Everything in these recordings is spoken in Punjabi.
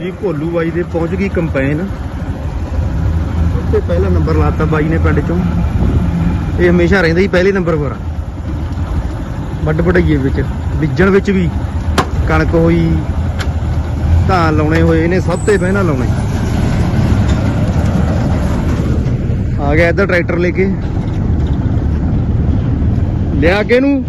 ਜੀ, ਭੋਲੂ ਬਾਈ ਦੇ ਪਹੁੰਚ ਗਈ ਕੰਪੈਨ। ਉੱਤੇ ਪਹਿਲਾ ਨੰਬਰ ਲਾਤਾ ਬਾਈ ਨੇ ਪਿੰਡ ਚੋਂ। ਇਹ ਹਮੇਸ਼ਾ ਰਹਿੰਦਾ ਹੀ ਪਹਿਲੇ ਨੰਬਰ ਪਰ ਵੱਡ ਵਡਈਏ ਵਿੱਚ, ਬੀਜਣ ਵਿੱਚ ਵੀ ਕਣਕ ਹੋਈ, ਧਾਨ ਲਾਉਣੇ ਹੋਏ, ਇਹਨੇ ਸਭ ਤੋਂ ਪਹਿਲਾਂ ਲਾਉਣੇ। ਆ ਗਿਆ ਇੱਧਰ ਟਰੈਕਟਰ ਲੈ ਕੇ। ਲਿਆ ਕੇ ਨੂੰ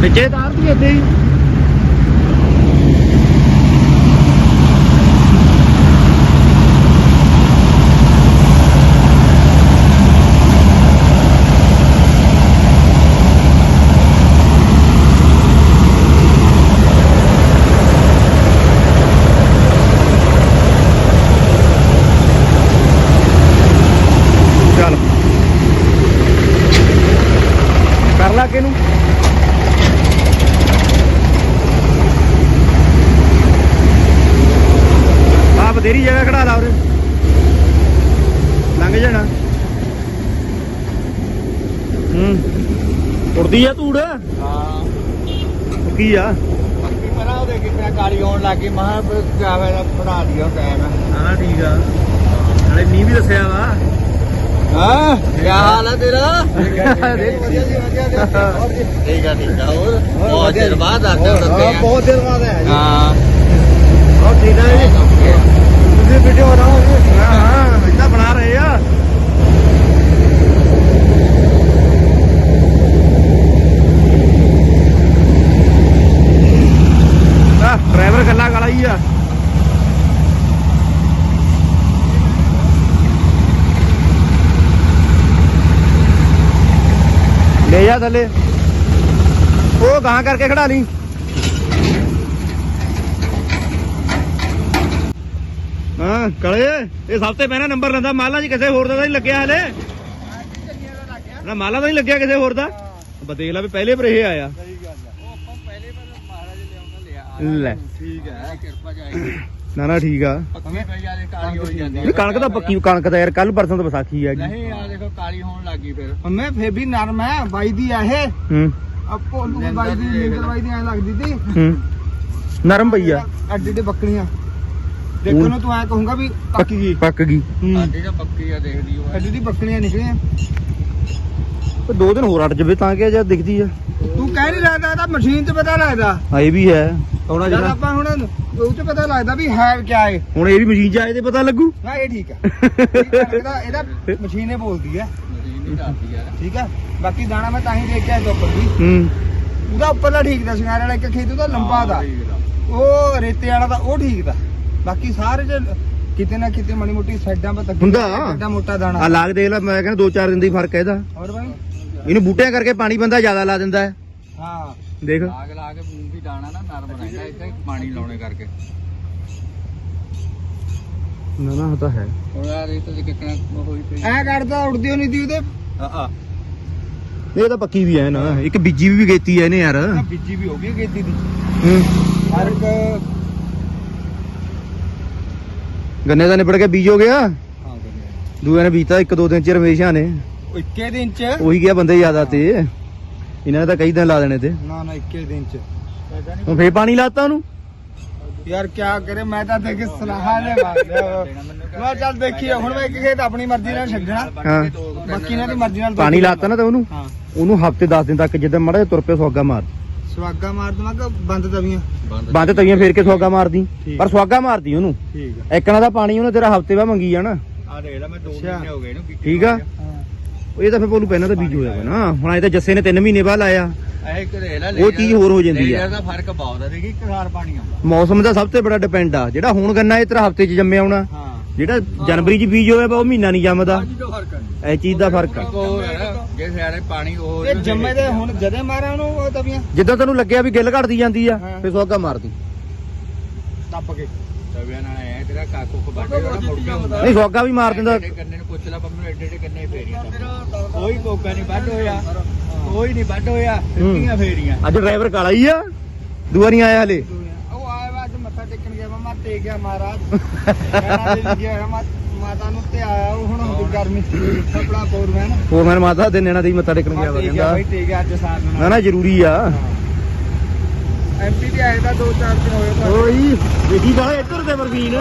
ਵਿੱਚੇ ਤਾਰ ਦੀ ਇੱਥੇ ਹੀ ਚੱਲ ਕਰ ਲਾ ਕੇ ਨੂੰ ਆ ਬਥੇਰੀ ਜਗ੍ਹਾ ਖੜਾ ਲਾ ਉਰੇ ਲੰਘ ਜਾਣਾ ਹੂੰ ਉੜਦੀ ਆ ਧੂੜ? ਹਾਂ। ਕੀ ਆ? ਬਾਕੀ ਪਰਾਂ ਉਹਦੇ ਕਿੰਨਾ ਕਾਲੀ ਆਉਣ ਲੱਗੀ ਮਹਾ ਕਿਆ ਹੋਇਆ ਫੜਾ ਦਿਓ ਟਾਈਮ ਹਾਂ ਠੀਕ ਆ। ਨਾਲੇ ਮੀਂਹ ਵੀ ਦੱਸਿਆ ਵਾ। ਹਾਂ ਕੀ ਹਾਲ ਹੈ ਤੇਰਾ? ਦੇਖ ਵਧੀਆ ਜੀ ਵਧੀਆ ਜੀ ਠੀਕ ਆ ਠੀਕ ਆ। ਹੋਰ? ਬਹੁਤ ਦਿਨ ਬਾਅਦ ਆਤੇ ਹਾਂ ਹੁੰਦੇ ਬਹੁਤ ਦਿਨ ਬਾਅਦ ਆਇਆ ਜੀ। ਹਾਂ। ਬਹੁਤ ਠੀਕ ਆ ਜੀ? ਤੁਸੀਂ ਵੀਡੀਓ ਬਣਾਓਗੇ ਹਾਂ ਹਾਂ ਇਦਾਂ ਬਣਾ ਰਹੇ ਆ ਆ ਆ। ਲੈ ਜਾ ਥੱਲੇ। ਉਹ ਗਾਂ ਕਰਕੇ ਖੜਾ ਲਈ। ਹਾਂ ਕਲੇ ਇਹ ਸਭ ਤੋਂ ਪਹਿਲਾਂ ਨੰਬਰ ਲੈਂਦਾ। ਮਾਲਾ ਜੀ ਕਿਸੇ ਹੋਰ ਦਾ ਨਹੀਂ ਲੱਗਿਆ ਹਲੇ। ਨਾ ਮਾਲਾ ਦਾ ਨਹੀਂ ਲੱਗਿਆ ਕਿਸੇ ਹੋਰ ਦਾ? ਬਦੇਖ ਲਾ ਵੀ ਪਹਿਲੇ ਪਰ ਇਹ ਆਇਆ ਸਹੀ ਗੱਲ ਆ ਉਹ ਆਪਾਂ ਪਹਿਲੇ ਵਾਰ ਮਹਾਰਾਜ ਲਿਆਉਂਦਾ ਲਿਆ ਲੈ। ਠੀਕ ਹੈ ਕਿਰਪਾ ਜਾਏਗੀ ਨਾ ਨਾ ਠੀਕ ਆ। ਪੱਕੀ ਪਈ ਆ ਦੇ ਕਾਲੀ ਹੋਈ ਜਾਂਦੀ ਇਹ ਕਣਕ ਤਾਂ ਪੱਕੀ ਕਣਕ ਤਾਂ ਯਾਰ ਕੱਲ ਪਰਸੋਂ ਤੋਂ ਵਿਸਾਖੀ ਆ ਗਈ ਨਹੀਂ ਆ ਦੇਖੋ ਕਾਲੀ ਹੋਣ ਲੱਗੀ ਫਿਰ। ਮੈਂ ਫੇਰ ਵੀ ਨਰਮ ਹੈ ਬਾਈ ਦੀ ਆ ਇਹ। ਹੂੰ। ਆਪੋ ਨੂੰ ਬਾਈ ਦੀ ਨੀਂਦਰ ਬਾਈ ਦੀ ਐ ਲੱਗਦੀ ਸੀ। ਹੂੰ। ਨਰਮ ਪਈ ਆ। ਅੱਡੇ ਦੇ ਬੱਕਰੀਆਂ। ਦੇਖੋ ਨੂੰ ਤੂੰ ਐ ਕਹੂੰਗਾ ਵੀ ਪੱਕ ਗਈ। ਪੱਕ ਗਈ। ਸਾਡੀ ਤਾਂ ਪੱਕੀ ਆ ਦੇਖਦੀ ਉਹ ਅੱਡੇ ਦੀ ਬੱਕਰੀਆਂ ਨਿਕਲੀਆਂ। ਤੇ ਦੋ ਦਿਨ ਹੋਰ ਅੜ ਜਵੇ ਤਾਂ ਕਿ ਜਦ ਦਿਖਦੀ ਆ। ਤੂੰ ਕਹਿ ਨਹੀਂ ਲੱਗਦਾ ਤਾਂ ਮਸ਼ੀਨ 'ਚ ਪਤਾ ਲੱਗਦਾ। ਆ ਇਹ ਵੀ ਹੈ। ਆਉਣਾ ਜਦ ਜਿਹੜਾ। ਆਪਾਂ ਹੁਣ ਉਹ 'ਚ ਪਤਾ ਲੱਗਦਾ ਵੀ ਹੈ ਕਿਆ ਹੈ ਹੁਣ ਇਹ ਵੀ ਮਸ਼ੀਨ ਚ ਆਏ ਤੇ ਪਤਾ ਲੱਗੂ। ਨਾ ਇਹ ਠੀਕ ਹੈ ਇਹਦਾ ਇਹਦਾ ਮਸ਼ੀਨੇ ਬੋਲਦੀ ਹੈ ਠੀਕ ਹੈ ਬਾਕੀ ਦਾਣਾ ਮੈਂ ਤਾਂ ਹੀ ਦੇਖ ਕੇ ਆਇਆ ਉੱਪਰ ਦੀ ਹੂੰ। ਉਹਦਾ ਉੱਪਰਲਾ ਠੀਕ ਦਾ ਸ਼ਿੰਗਾਰ ਵਾਲਾ ਇੱਕ ਖੇਤ ਉਹਦਾ ਲੰਬਾ ਦਾ। ਉਹ ਰੇਤੇ ਵਾਲਾ ਦਾ ਉਹ ਠੀਕ ਦਾ। ਬਾਕੀ ਸਾਰੇ ਚ ਕਿਤੇ ਨਾ ਕਿਤੇ ਮਣੀ ਮੋਟੀ ਸਾਈਡਾਂ 'ਤੇ ਤੱਕ ਹੁੰਦਾ। ਐਡਾ ਮੋਟਾ ਦਾਣਾ। ਆ ਲਾਗ ਦੇਖ ਲੈ ਮੈਂ ਕਹਿੰਦਾ ਦੋ ਚਾਰ ਦਿਨ ਦੀ ਫ਼ਰਕ ਹੈ ਇਹਦਾ। ਹੋਰ ਬਾਈ? ਇਹਨੂੰ ਬੂਟਿਆਂ ਕਰਕੇ ਪਾਣੀ ਬੰਦਾ ਜ਼ਿਆਦਾ ਲਾ ਦਿੰਦਾ ਹੈ। ਹਾਂ। ਦੇਖ। ਲਾਗ ਲਾ ਕੇ ਮੂੰਹ ਵੀ ਦਾਣਾ ਨਾ ਨਰਮ ਰਹਿੰਦਾ ਇੱਥੇ ਪਾਣੀ ਲਾਉਣੇ ਕਰਕੇ। ਨਾ ਨਾ ਉਹ ਤਾਂ ਹੈ। ਹੁਣ ਯਾਰ ਇਹ ਤਾਂ ਕਿਕਣਾ ਹੋਈ ਪਈ। ਐ ਕਰਦਾ ਉੜਦੀ ਨਹੀਂ ਦੀ ਉਹਦੇ। ਹਾਂ ਇਹ ਤਾਂ ਪੱਕੀ ਵੀ ਹੈ ਨਾ ਇੱਕ ਬੀਜੀ ਵੀ ਗੇਤੀ ਹੈ ਇਹਨੇ ਯਾਰ। ਬੀਜੀ ਵੀ ਹੋ ਗਈ ਗੇਤੀ ਦੀ। ਹੂੰ। ਹਰ ਇੱਕ ਗੰਨੇ ਦਾ ਨਿਬੜ ਕੇ ਬੀਜ ਹੋ ਗਿਆ। ਹਾਂ ਦੂਏ ਨੇ ਬੀਜਤਾ ਇੱਕ ਦੋ ਦਿਨ ਚ ਰਮੇਸ਼ਾਂ ਨੇ। ਉਹ ਇੱਕੇ ਦਿਨ ਚ? ਉਹੀ ਗਿਆ ਬੰਦੇ ਜ਼ਿਆਦਾ ਤੇ। ਇਹਨਾਂ ਨੇ ਤਾਂ ਕਈ ਦਿਨ ਲਾ ਦੇਣੇ ਤੇ। ਨਾ ਨਾ ਇੱਕੇ ਦਿਨ ਚ। ਹੁਣ ਫੇਰ ਪਾਣੀ ਲਾਤਾ ਉਹਨੂੰ? ਯਾਰ ਕਿਆ ਕਰੇ? ਮੈਂ ਤਾਂ ਦੇਖ ਸਲਾਹਾਂ ਮਾਰ ਲਿਆ ਮੈਂ ਚੱਲ ਦੇਖੀ ਹੁਣ ਮੈਂ ਇੱਕ ਖੇਤ ਆਪਣੀ ਮਰਜ਼ੀ ਨਾਲ ਛੱਡਣਾ। ਹਾਂ। ਬਾਕੀ ਇਹਨਾਂ ਦੀ ਮਰਜ਼ੀ ਨਾਲ ਪਾਣੀ ਲਾਤਾ ਨਾ ਤਾਂ ਉਹਨੂੰ? ਹਾਂ। ਉਹਨੂੰ ਹਫ਼ਤੇ 10 ਦਿਨ ਤੱਕ ਜਿੱਦਾਂ ਮੜਾ ਤੁਰ ਪਿਆ ਸਵਾਗਾ ਮਾਰ। ਸਵਾਗਾ ਮਾਰ ਦਵਾਂਗਾ ਬੰਦ ਤਵੀਆਂ। ਬੰਦ ਤਈਆਂ ਫੇਰ ਕੇ ਸਵਾਗਾ ਮਾਰਦੀ। ਪਰ ਸਵਾਗਾ ਮਾਰਦੀ ਉਹਨੂੰ। ਠੀਕ ਇੱਕਣਾ ਦਾ ਪਾਣੀ ਉਹਨੇ ਤੇਰਾ ਹਫ਼ਤੇ ਬਾਅਦ ਮੰਗੀ ਜਾਣਾ। ਆ ਦੇਖ ਲੈ ਮੈਂ 2 ਅੱਛਾ। ਮਹੀਨੇ ਹੋ ਗਏ ਇਹਨੂੰ ਠੀਕ ਆ। ਹਾਂ ਇਹ ਤਾਂ ਫੇਰ ਬੋਲੂ ਪਹਿਲਾਂ ਤਾਂ ਬੀਜ ਹੋਇਆ ਨਾ ਹੁਣ ਇਹ ਤਾਂ ਜੱਸੇ ਨੇ 3 ਮਹੀਨੇ ਬਾਅਦ ਲਾਇਆ। ਉਹ ਚੀਜ਼ ਹੋਰ ਹੋ ਜਾਂਦੀ ਆ। ਲੇਜ਼ਰ ਦਾ ਫ਼ਰਕ ਬਹੁਤ ਹੈ ਦੇਖੀ ਇੱਕ ਸਾਰ ਪਾਣੀ ਆਉਂਦਾ। ਮੌਸਮ ਦਾ ਸਭ ਤੋਂ ਬੜਾ ਡਿਪੈਂਡ ਆ। ਜਿਹੜਾ ਹੁਣ ਗੰਨਾ ਇਹ ਤੇਰਾ ਹਫ਼ਤੇ 'ਚ ਜੰਮਿਆ ਆਉਣਾ ਹਾਂ। ਜਿਹੜਾ ਜਨਵਰੀ 'ਚ ਬੀਜ ਹੋਇਆ ਉਹ ਮਹੀਨਾ ਨਹੀਂ ਜੰਮਦਾ। ਆਹ ਚੀਜ਼ ਦਾ ਫ਼ਰਕ ਹੈ ਇਹ ਚੀਜ਼ ਦਾ ਫ਼ਰਕ ਆ। ਜੇ ਸਿਆਰੇ ਪਾਣੀ ਉਹ ਇਹ ਜੰਮੇ ਦੇ ਹੁਣ ਜਦੇ ਮਾਰਿਆ ਉਹਨੂੰ ਉਹ ਤਵੀਆਂ। ਜਿੱਦਾਂ ਤੈਨੂੰ ਲੱਗਿਆ ਵੀ ਗਿੱਲ ਘਟਦੀ ਜਾਂਦੀ ਆ। ਫੇਰ ਸਵਾਗਾ ਮਾਰਦੀ। ਟੱਪ ਕੇ। ਤਵਿਆਂ ਨਾਲ ਕਾਕੂ ਕੋ ਬਾਟੇ ਨਹੀਂ ਸਵਾਗਾ ਵੀ ਮਾਰ ਦਿੰਦਾ। ਐਡੇ ਕੰਨੇ ਨੂੰ ਪੁੱਛ ਲੈ ਪੰਮ ਨੂੰ ਐਡੇ ਐਡੇ ਕੰਨੇ ਫੇਰੀਆਂ ਕੋਈ ਕੋਕਾ ਨਹੀਂ ਵੱਢ ਹੋਇਆ। ਕੋਈ ਨਹੀਂ ਵੱਢ ਹੋਇਆ। ਸਿੱਧੀਆਂ ਫੇਰੀਆਂ। ਅੱਜ ਡਰਾਈਵਰ ਕਾਲਾ ਹੀ ਆ। ਦੂਆ ਨਹੀਂ ਆਇਆ ਹਲੇ। ਉਹ ਆਇਆ ਵਾ ਅੱਜ ਮੱਥਾ ਟੇਕਣ ਗਿਆ ਮੈਂ ਤੇ ਗਿਆ ਮਹਾਰਾਜ। ਗਿਆ ਮਾਤਾ ਨੂੰ ਤੇ ਆਇਆ ਉਹ ਹੁਣ ਹੁੰਦੀ ਗਰਮੀ ਕਪੜਾ ਪੌਰਮੈਨ ਹੋਰ ਮੈਂ ਮਾਤਾ ਦੇ ਨੈਣਾ ਦੀ ਮੱਥਾ ਟੇਕਣ ਗਿਆ ਵਾ ਠੀਕ ਹੈ ਕਹਿੰਦਾ। ਬਾਈ ਠੀਕ ਹੈ ਅੱਜ ਸਾਥ ਨਾ। ਨਾਲ ਨਾ ਜ਼ਰੂਰੀ ਆ। ਐਮਪੀ ਦੇ ਆਏ ਦੋ ਚਾਰ ਦਿਨ ਹੋਏ ਤਾਂ ਦੇਖੀ ਬਾਲੇ ਇੱਧਰ ਤੇ ਵਰਗੀਨ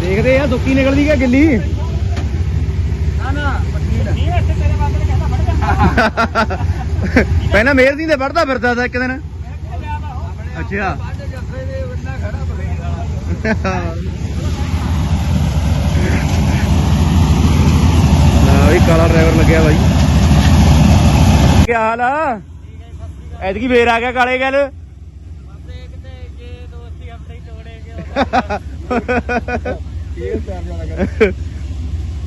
ਦੇਖਦੇ ਆ ਸੁੱਕੀ ਨਿਕਲਦੀ ਕਿ ਗਿੱਲੀ? ਨਾ ਨਾ ਨਹੀਂ ਇੱਥੇ ਤੇਰੇ ਬਾਬੇ ਕਹਿੰਦਾ ਫੜ ਜਾ ਪਹਿਲਾਂ ਮੇਰ ਦੀ ਤੇ ਵੜਦਾ ਫਿਰਦਾ ਤਾਂ ਇੱਕ ਦਿਨ। ਅੱਛਾ। ਨਾ ਵੀ ਕਾਲਾ ਡਰਾਈਵਰ ਲੱਗਿਆ ਬਾਈ। ਕੀ ਹਾਲ ਆ? ਐਤਕੀ ਫੇਰ ਆ ਗਿਆ ਕਾਲੇ ਗੱਲ। ਇਹ ਚਾਰ ਜਣਾ ਕਰ